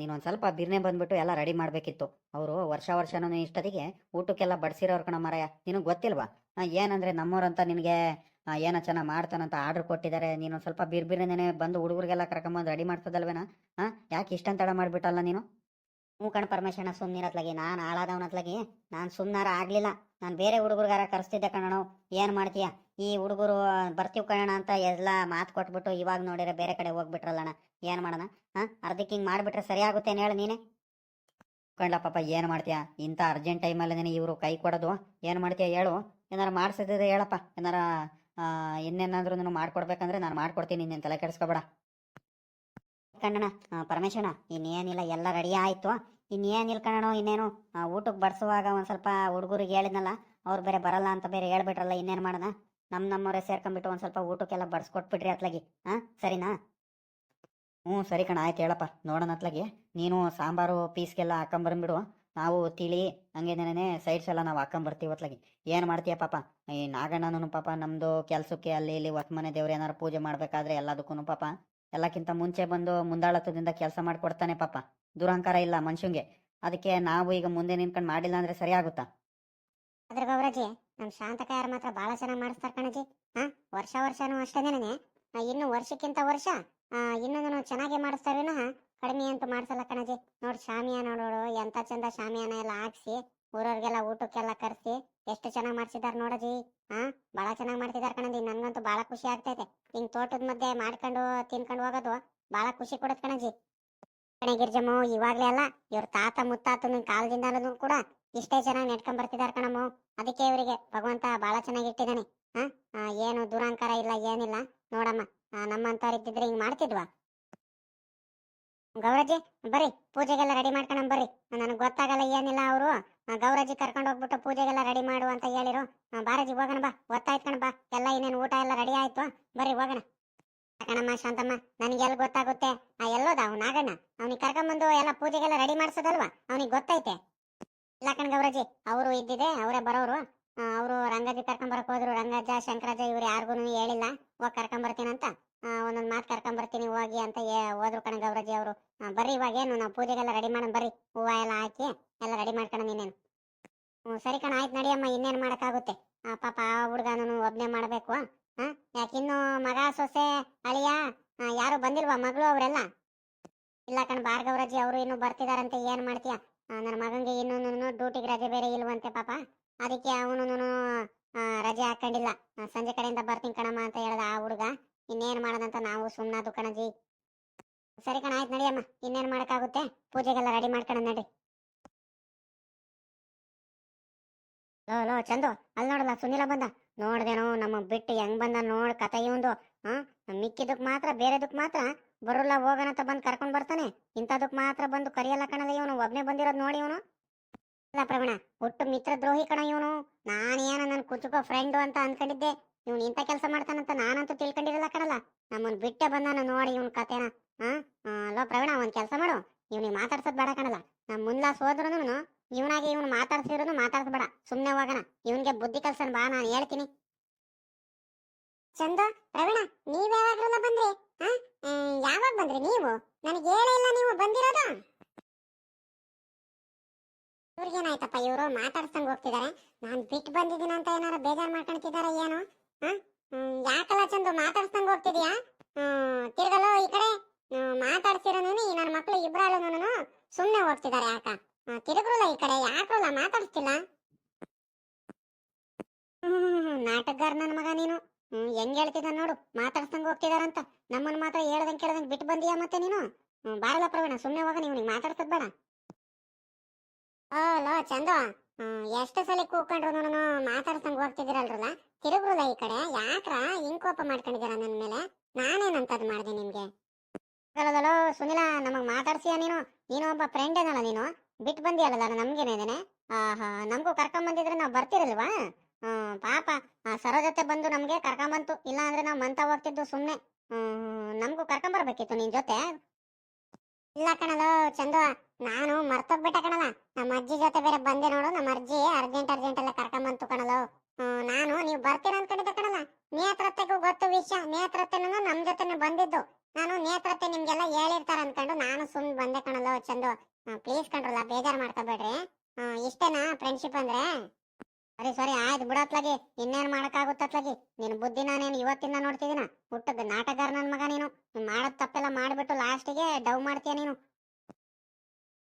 ನೀನು ಒಂದು ಸ್ವಲ್ಪ ಬಿರ್ನೆ ಬಂದ್ಬಿಟ್ಟು ಎಲ್ಲ ರೆಡಿ ಮಾಡಬೇಕಿತ್ತು. ಅವರು ವರ್ಷ ವರ್ಷನೂ ಇಷ್ಟೊತ್ತಿಗೆ ಊಟಕ್ಕೆಲ್ಲ ಬಡಿಸಿರೋರು ಕಣ ಮಾರಾಯ. ನಿನಗೆ ಗೊತ್ತಿಲ್ವಾ? ಏನಂದ್ರೆ ನಮ್ಮವ್ರಂತ ನಿನಗೆ ಏನೋ ಚೆನ್ನಾಗಿ ಮಾಡ್ತಾನಂತ ಆರ್ಡರ್ ಕೊಟ್ಟಿದ್ದಾರೆ ನೀನು ಸ್ವಲ್ಪ ಬಿರ್ ಬಿರ್ನೆನೆ ಬಂದು ಹುಡುಗರಿಗೆಲ್ಲ ಕರ್ಕೊಂಬಂದು ರೆಡಿ ಮಾಡ್ತದಲ್ವೇನಾ? ಹಾಂ ಯಾಕೆ ಇಷ್ಟಂತಡ ತಡ ಮಾಡಿಬಿಟ್ಟಲ್ಲ ನೀನು? ಹ್ಞೂ ಕಣ ಪರಮೇಶಣ್ಣ ಸುಮ್ಮನಿರತ್ಲಾಗಿ ನಾನು ಹಾಳಾದವನತ್ಲಾಗಿ. ನಾನು ಸುಮ್ಮನಾರ ಆಗಲಿಲ್ಲ. ನಾನು ಬೇರೆ ಹುಡುಗರಿಗಾರ ಕರೆಸ್ತಿದ್ದೆ ಕಣಣ್ಣ ಏನು ಮಾಡ್ತೀಯ? ಈ ಹುಡುಗರು ಬರ್ತೀವಿ ಕಣಣ ಅಂತ ಎಲ್ಲ ಮಾತು ಕೊಟ್ಬಿಟ್ಟು ಇವಾಗ ನೋಡಿರ ಬೇರೆ ಕಡೆ ಹೋಗ್ಬಿಟ್ರಲ್ಲಣ್ಣ. ಏನು ಮಾಡೋಣ? ಹಾಂ? ಅರ್ಧಕ್ಕೆ ಹಿಂಗೆ ಮಾಡಿಬಿಟ್ರೆ ಸರಿ ಆಗುತ್ತೆ ಹೇಳು ನೀನೆ? ಕಣ್ಣ ಪಾಪ, ಏನು ಮಾಡ್ತೀಯ? ಇಂಥ ಅರ್ಜೆಂಟ್ ಟೈಮಲ್ಲಿ ನೀನು ಇವರು ಕೈ ಕೊಡೋದು. ಏನು ಮಾಡ್ತೀಯ ಹೇಳು. ಏನಾರ ಮಾಡಿಸಿದ್ರೆ ಹೇಳಪ್ಪ. ಏನಾರ ಇನ್ನೇನಾದ್ರೂ ನಾನು ಮಾಡ್ಕೊಡ್ಬೇಕಂದ್ರೆ ನಾನು ಮಾಡ್ಕೊಡ್ತೀನಿ. ನಿನ್ನ ತಲೆ ಕೆಡಿಸ್ಕೊಬೇಡ. ಕಣ್ಣಣ್ಣ ಪರಮೇಶಣ್ಣ ಇನ್ನೇನಿಲ್ಲ, ಎಲ್ಲ ರೆಡಿ ಆಯಿತು. ಇನ್ನೇನಿಲ್ಲ ಕಣ್ಣಣ್ಣ, ಇನ್ನೇನು ಊಟಕ್ಕೆ ಬಡಿಸುವಾಗ ಒಂದು ಸ್ವಲ್ಪ ಹುಡುಗರಿಗೆ ಹೇಳಿದ್ನಲ್ಲ, ಅವ್ರು ಬೇರೆ ಬರಲ್ಲ ಅಂತ ಬೇರೆ ಹೇಳ್ಬಿಟ್ರಲ್ಲ, ಇನ್ನೇನು ಮಾಡೋಣ? ನಮ್ಮ ನಮ್ಮವರೇ ಸೇರ್ಕೊಂಡ್ಬಿಟ್ಟು ಒಂದು ಸ್ವಲ್ಪ ಊಟಕ್ಕೆಲ್ಲ ಬಡಿಸ್ಕೊಟ್ಬಿಟ್ರಿ ಅತ್ಲಾಗಿ. ಹಾಂ ಸರಿನಾ? ಹ್ಞೂ ಸರಿ ಕಣ, ಆಯ್ತು ಹೇಳಪ್ಪ. ನೋಡೋಣ ಅತ್ಲಾಗಿ. ನೀನು ಸಾಂಬಾರು ಪೀಸ್ಗೆಲ್ಲ ಹಾಕೊಂಬರ್ಬಿಡು ನಾವು ತಿಳಿ ಹಂಗೇನೇ ಸೈಡ್ಸ್ ಎಲ್ಲ ನಾವು ಹಾಕೊಂಬರ್ತೀವಿ ಅತ್ಲಾಗಿ. ಏನು ಮಾಡ್ತೀಯ ಪಾಪ? ಈ ನಾಗಣ್ಣನೂ ಪಾಪ ನಮ್ಮದು ಕೆಲಸಕ್ಕೆ ಅಲ್ಲಿ ಇಲ್ಲಿ ಒತ್ತ ಮನೆ ದೇವ್ರು ಏನಾರು ಪೂಜೆ ಮಾಡಬೇಕಾದ್ರೆ ಎಲ್ಲದಕ್ಕೂ ಪಾಪ. ಎಲ್ಲಕ್ಕಿಂತ ಮುಂಚೆ ಬಂದು ಮುಂದಾಳತ್ವದಿಂದ ಕೆಲಸ ಮಾಡಿಕೊಡ್ತಾನೆ ಪಾಪ. ದುರಹಂಕಾರ ಇಲ್ಲ ಮನುಷ್ಯಂಗೆ ಅದಕ್ಕೆ ನಾವು ಈಗ ಮುಂದೆ ನಿಂತ್ಕೊಂಡು ಮಾಡಿಲ್ಲ ಅಂದ್ರೆ ಸರಿ ಆಗುತ್ತಾ? ಅದ್ರ ಗೌರಜಿ ನಮ್ ಶಾಂತಕಾಯರ್ ಮಾತ್ರ ಬಹಳ ಚೆನ್ನಾಗಿ ಮಾಡಿಸ್ತಾರ ಕಣಜಿ ಹಾ ವರ್ಷ ವರ್ಷನೂ ಅಷ್ಟೇನೆ ಇನ್ನು ವರ್ಷಕ್ಕಿಂತ ವರ್ಷ ಆ, ಇನ್ನೂ ಚೆನ್ನಾಗಿ ಮಾಡಿಸ್ತಾರೆ ವಿನಃ ಕಡಿಮೆ ಅಂತೂ ಮಾಡ್ಸಲ್ಲ ಕಣಜಿ ನೋಡಿ ಶಾಮಿಯಾನ ನೋಡು ಎಂತ ಚಂದ ಶಾಮಿಯಾನ ಎಲ್ಲ ಹಾಕ್ಸಿ ಊರವ್ರಿಗೆಲ್ಲ ಊಟಕ್ಕೆಲ್ಲ ಕರೆಸಿ ಎಷ್ಟು ಚೆನ್ನಾಗಿ ಮಾಡ್ಸಿದಾರ ನೋಡಜಿ ಹಾ ಬಹಳ ಚೆನ್ನಾಗಿ ಮಾಡ್ತಿದಾರ ಕಣಜಿ ನನ್ಗಂತೂ ಬಹಳ ಖುಷಿ ಆಗ್ತೈತೆ. ಹಿಂಗ್ ತೋಟದ ಮಧ್ಯೆ ಮಾಡ್ಕೊಂಡು ತಿನ್ಕೊಂಡು ಹೋಗೋದು ಬಹಳ ಖುಷಿ ಕೊಡುತ್ತೆ ಕಣಜಿ ಕಣೆ ಗಿರ್ಜಮ್ಮ, ಇವಾಗ್ಲೇ ಅಲ್ಲ, ಇವ್ರ ತಾತ ಮುತ್ತಾತನ ಅನ್ನೋದು ಕೂಡ ಇಷ್ಟೇ ಚೆನ್ನಾಗಿ ನೆಟ್ಕೊಂಡ್ ಬರ್ತಿದಾರ ಕಣಮ್ಮ. ಅದಕ್ಕೆ ಇವರಿಗೆ ಭಗವಂತ ಬಹಳ ಚೆನ್ನಾಗಿ ಇಟ್ಟಿದ್ದಾನೆ ಹಾ? ಏನು ದುರಾಂಕಾರ ಇಲ್ಲ, ಏನಿಲ್ಲ. ನೋಡಮ್ಮ ನಮ್ಮಂತವ್ರು ಇದ್ದಿದ್ರೆ ಹಿಂಗ್ ಮಾಡ್ತಿದ್ವಾ? ಗೌರಜ್ಜಿ, ಬರ್ರಿ, ಪೂಜೆಗೆಲ್ಲ ರೆಡಿ ಮಾಡ್ಕೊಂಡ್ ಬರ್ರಿ. ನನಗೆ ಗೊತ್ತಾಗಲ್ಲ ಏನಿಲ್ಲ ಅವರು. ಗೌರಜ್ಜಿ ಕರ್ಕೊಂಡು ಹೋಗ್ಬಿಟ್ಟು ಪೂಜೆಗೆಲ್ಲ ರೆಡಿ ಮಾಡು ಅಂತ ಹೇಳಿರು. ಬಾರಜಿ ಬಾರಜ್ಜಿ ಹೋಗೋಣ ಬಾ ಗೊತ್ತಾಯ್ತು ಬಾ. ಎಲ್ಲ ಇನ್ನೇನು ಊಟ ಎಲ್ಲ ರೆಡಿ ಆಯ್ತು. ಬರ್ರಿ, ಹೋಗೋಣ. ಕಣಮ್ಮ, ಶಾಂತಮ್ಮ, ನನಗೆ ಎಲ್ಲಿ ಗೊತ್ತಾಗುತ್ತೆ? ಆ, ಎಲ್ಲೋದ ಅವ್ನು ನಾಗಣ್ಣ? ಅವ್ನಿಗೆ ಕರ್ಕೊಂಬಂದು ಎಲ್ಲ ಪೂಜೆಗೆಲ್ಲ ರೆಡಿ ಮಾಡ್ಸೋದಲ್ವಾ? ಅವ್ನಿಗೆ ಗೊತ್ತೈತೆ. ಇಲ್ಲ ಕಣ್ ಗೌರಜ್ಜಿ, ಅವರು ಇದ್ದಿದೆ, ಅವರೇ ಬರೋರು. ಅವರು ರಂಗಜ್ಜಿ ಕರ್ಕೊಂಬರಕ್ ಹೋದ್ರು. ರಂಗಜ್ಜ, ಶಂಕರಜ್ಜ ಇವ್ರು ಯಾರಿಗೂ ಹೇಳಿಲ್ಲ. ಹೋಗಿ ಕರ್ಕೊಂಬರ್ತೀನಂತ. ಒಂದೊಂದು ಮಾತು ಕರ್ಕೊಂಬರ್ತೀನಿ, ಹೋಗಿ ಅಂತ ಹೋದ್ರು ಕಣ ಗೌರಜಿ ಅವರು. ಬರ್ರಿ ಇವಾಗ ಏನು, ನಾವು ಪೂಜೆಗೆಲ್ಲ ರೆಡಿ ಮಾಡೋಣ ಬರ್ರಿ. ಹೂವ ಎಲ್ಲ ಹಾಕಿ, ಎಲ್ಲ ರೆಡಿ ಮಾಡ್ಕೊಂಡು ನೀನೇನು ಹ್ಞೂ, ಸರಿ ಕಣ, ಆಯ್ತು ನಡಿಯಮ್ಮ ಇನ್ನೇನು ಮಾಡೋಕ್ಕಾಗುತ್ತೆ. ಪಾಪ ಆ ಹುಡುಗನೂ ಒಬ್ಬನೇ ಮಾಡಬೇಕು ಹಾಂ ಯಾಕಿನ್ನು ಮಗ, ಸೊಸೆ, ಅಳಿಯ ಯಾರು ಬಂದಿಲ್ವಾ ಮಗಳು ಅವರೆಲ್ಲ? ಇಲ್ಲ ಕಣ್ ಭಾರ್ಗವರಾಜಿ ಅವರು ಇನ್ನೂ ಬರ್ತಿದಾರಂತೆ, ಏನು ಮಾಡ್ತೀಯ? ನನ್ನ ಮಗನಿಗೆ ಇನ್ನೂ ಡ್ಯೂಟಿಗೆ ರಜೆ ಬೇರೆ ಇಲ್ವಂತೆ ಪಾಪ. ಅದಕ್ಕೆ ಅವನು ರಜೆ ಹಾಕೊಂಡಿಲ್ಲ. ಸಂಜೆ ಕಡೆಯಿಂದ ಬರ್ತೀನಿ ಕಣಮ್ಮ ಅಂತ ಹೇಳ್ದ ಆ ಹುಡುಗ. ಇನ್ನೇನು ಮಾಡೋದಂತ ನಾವು ಸುಮ್ಮನಾದು ಕಣಜಿ ಸರಿ ಕಣ, ಆಯ್ತು ನಡಿಯಮ್ಮ ಇನ್ನೇನು ಮಾಡೋಕ್ಕಾಗುತ್ತೆ? ಪೂಜೆಗೆಲ್ಲ ರೆಡಿ ಮಾಡ್ಕಣ ನಡಿ. ಲೋ ಲೋ, ಚಂದು. ಅಲ್ಲಿ ನೋಡಲ್ಲ, ಸುನಿಲ ಬಂದ. ನೋಡ್ದೇನೋ ನಮ್ಮ ಬಿಟ್ಟು ಹೆಂಗ್ ಬಂದ ನೋಡ್ ಕತೆ ಇವಂದು. ಹಾ ಮಿಕ್ಕಿದಕ್ ಮಾತ್ರ, ಬೇರೆದಕ್ ಮಾತ್ರ ಬರೋಲ್ಲ ಹೋಗೋಣ ಅಂತ ಬಂದು ಕರ್ಕೊಂಡ್ ಬರ್ತಾನೆ. ಇಂಥದಕ್ ಮಾತ್ರ ಬಂದು ಕರಿಯಲ್ಲ ಕಣಲ್ಲ ಇವನು. ಒಬ್ನೇ ಬಂದಿರೋದು ನೋಡಿ ಇವನು. ಅಲ್ಲ ಪ್ರವೀಣ, ಒಟ್ಟು ಮಿತ್ರ ದ್ರೋಹಿ ಕಣ ಇವನು. ನಾನೇನ ನನ್ನ ಕುಚುಕೋ ಫ್ರೆಂಡು ಅಂತ ಅನ್ಕೊಂಡಿದ್ದೆ. ಇವ್ನು ಇಂಥ ಕೆಲಸ ಮಾಡ್ತಾನಂತ ನಾನಂತೂ ತಿಳ್ಕೊಂಡಿರಲ್ಲ ಕಣಲ್ಲ. ನಮ್ಮನ್ ಬಿಟ್ಟೆ ಬಂದಾನ ನೋಡಿ ಇವ್ನ ಕತೆನ ಹಾ ಲೋ ಪ್ರವೀಣ, ಒಂದ್ ಕೆಲಸ ಮಾಡು. ಇವ್ನಿಗೆ ಮಾತಾಡ್ಸೋದ್ ಬೇಡ ಕಣಲ್ಲ. ನಮ್ಮ ಮುನ್ಲಾಸ್ ಹೋದ್ರುನು ಇವನಾಗಿ ಇವನು ಮಾತಾಡ್ಸಿರೋನು ಮಾತಾಡ್ಸ್ಬೇಡ ಸುಮ್ನೆ ಹೋಗೋಣ. ಇವನ್ಗೆ ಬುದ್ಧಿ ಕಲ್ಸನ್ ಬಾ, ನಾನು ಹೇಳ್ತೀನಿ. ಚಂದ, ಪ್ರವೀಣ, ನೀವ್ ಯಾವಾಗ್ರಲ್ಲ ಬಂದ್ರಿ? ಯಾವಾಗ ಬಂದ್ರಿ ನೀವು? ನನಗೆ ಹೇಳಿಲ್ಲ ನೀವು ಬಂದಿರೋದು. ಇವ್ರಿಗೇನಾಯ್ತಪ್ಪ ಇವರು ಮಾತಾಡ್ಸಂಗ್ ಹೋಗ್ತಿದಾರೆ? ನಾನ್ ಬಿಟ್ಟು ಬಂದಿದ್ದೀನಿ ಅಂತ ಏನಾರ ಬೇಜಾರ್ ಮಾಡ್ಕೊಂತಿದಾರ ಏನು? ಯಾಕಲ್ಲ ಚಂದು ಮಾತಾಡ್ಸಂಗ್ ಹೋಗ್ತಿದ್ಯಾ? ಹ್ಮ್ ಈ ಕಡೆ ಮಾತಾಡ್ಸಿರೋನು ನನ್ನ ಮಕ್ಳು ಇಬ್ರಾಳು ಸುಮ್ನೆ ಹೋಗ್ತಿದಾರೆ ಯಾಕ? ತಿರುಗ್ರಲ್ಲ ಈ ಕಡೆ ಯಾಕ್ರಲ್ಲ ಮಾತಾಡ್ಸ್ತಿಲ್ಲ? ನಾಟಕಗಾರ ನನ್ನ ಮಗ ನೀನು. ಹೆಂಗ್ ಹೇಳ್ತಿದ್ದ ನೋಡು ಮಾತಾಡ್ಸಂಗ್ ಹೋಗ್ತಿದಾರಂತ. ನಮ್ಮನ್ನ ಮಾತ್ರ ಹೇಳ್ದಂಗ್ ಕೇಳ್ದಂಗ್ ಬಿಟ್ಟು ಬಂದಿಯಾ ಮತ್ತೆ ನೀನು? ಬಾರಲ್ಲ ಪ್ರವೀಣ ಸುಮ್ನೆ ಹೋಗ, ನೀವು ಮಾತಾಡ್ಸದ್ ಬೇಡ. ಓ ಲೋ ಚಂದು. ಎಷ್ಟು ಸಲ ಕೂಕೊಂಡ್ರು ನಾನು, ಮಾತಾಡ್ಸಂಗ್ ಹೋಗ್ತಿದ್ದೀರಲ್ರಲ್ಲ? ತಿರುಗ್ರಲ್ಲ ಈ ಕಡೆ. ಯಾಕ್ರ? ಹಿಂಗ್ ಕೋಪ ಮಾಡ್ಕೊಂಡಿದ್ದೀರ ನನ್ನ ಮೇಲೆ? ನಾನೇನಂತದ್ ಮಾಡ್ದೆ ನಿಮ್ಗೆ? ಅಲ್ಲದಲ್ಲೋ ಸುನಿಲ, ನಮಗ್ ಮಾತಾಡ್ಸಿಯ ನೀನು? ನೀನು ಒಬ್ಬ ಫ್ರೆಂಡ್ ಏನಲ್ಲ ನೀನು? ಬಿಟ್ಟು ಬಂದಿಯಲ್ಲ ನಮ್ಗೇನೇನೆ ಆಹಾ, ನಮಗೂ ಕರ್ಕೊಂಡ್ ಬಂದಿದ್ರೆ ನಾವು ಬರ್ತಿರಲ್ವಾ? ಹ್ಮ್, ಪಾಪ, ಆ ಸರೋಜತೆ ಬಂದು ನಮ್ಗೆ ಕರ್ಕೊಂಬಂತು. ಇಲ್ಲ ಅಂದ್ರೆ ನಾವು ಮಂತ ಹೋಗ್ತಿದ್ದು ಸುಮ್ನೆ. ಹ್ಮ್, ನಮಗೂ ಕರ್ಕೊಂಬರ್ಬೇಕಿತ್ತು ನಿನ್ ಜೊತೆ. ಇಲ್ಲ ಕಣಲೋ ಚಂದು ನಾನು ಮರ್ತೋಗ್ಬಿಟ್ಟೆ ಕಣಲ ನಮ್ಮ ಅಜ್ಜಿ ಜೊತೆ ಬೇರೆ ಬಂದೆ ನೋಡು, ನಮ್ಮ ಅಜ್ಜಿ ಅರ್ಜೆಂಟ್ ಅರ್ಜೆಂಟ್ ಎಲ್ಲ ಕರ್ಕೊಂಬಂತು ಬಂತು ಕಣಲೋ ನಾನು ನೀವು ಬರ್ತೀರ ಅನ್ಕೊಂಡಿದ್ದೆ ಕಣಲ ನೇತ್ರತೆಗೂ ಗೊತ್ತು ವಿಷಯ ನೇತ್ರತೆ ನಮ್ಮ ಜೊತೆನೆ ಬಂದಿದ್ದು. ನಾನು ನೇತ್ರತೆ ನಿಮ್ಗೆಲ್ಲ ಹೇಳಿರ್ತಾರ ಅನ್ಕೊಂಡು ನಾನು ಸುಮ್ ಬಂದೆ ಕಣಲೋ ಚಂದು ಪ್ಲೀಸ್ ಕಣ್ರಲ್ಲ, ಬೇಜಾರ್ ಮಾಡ್ಕೋಬೇಡ್ರಿ. ಇಷ್ಟೇನಾ ಫ್ರೆಂಡ್ಶಿಪ್ ಅಂದ್ರೆ? ಸರಿ ಸರಿ, ಆಯ್ತು ಬಿಡತ್ಲಾಗಿ ಇನ್ನೇನ್ ಮಾಡಕ್ಕಾಗುತ್ತತ್ಲಾಗಿ ನಿನ್ ಬುದ್ಧಿ ನಾನೇನು ಇವತ್ತಿಂದ ನೋಡ್ತಿದ್ದೀನ? ಹುಟ್ಟದ ನಾಟಕಗಾರ ನನ್ ಮಗ ನೀನ್. ಮಾಡೋದ್ ತಪ್ಪೆಲ್ಲ ಮಾಡ್ಬಿಟ್ಟು ಲಾಸ್ಟಿಗೆ ಡವ್ ಮಾಡ್ತೀಯ ನೀನು.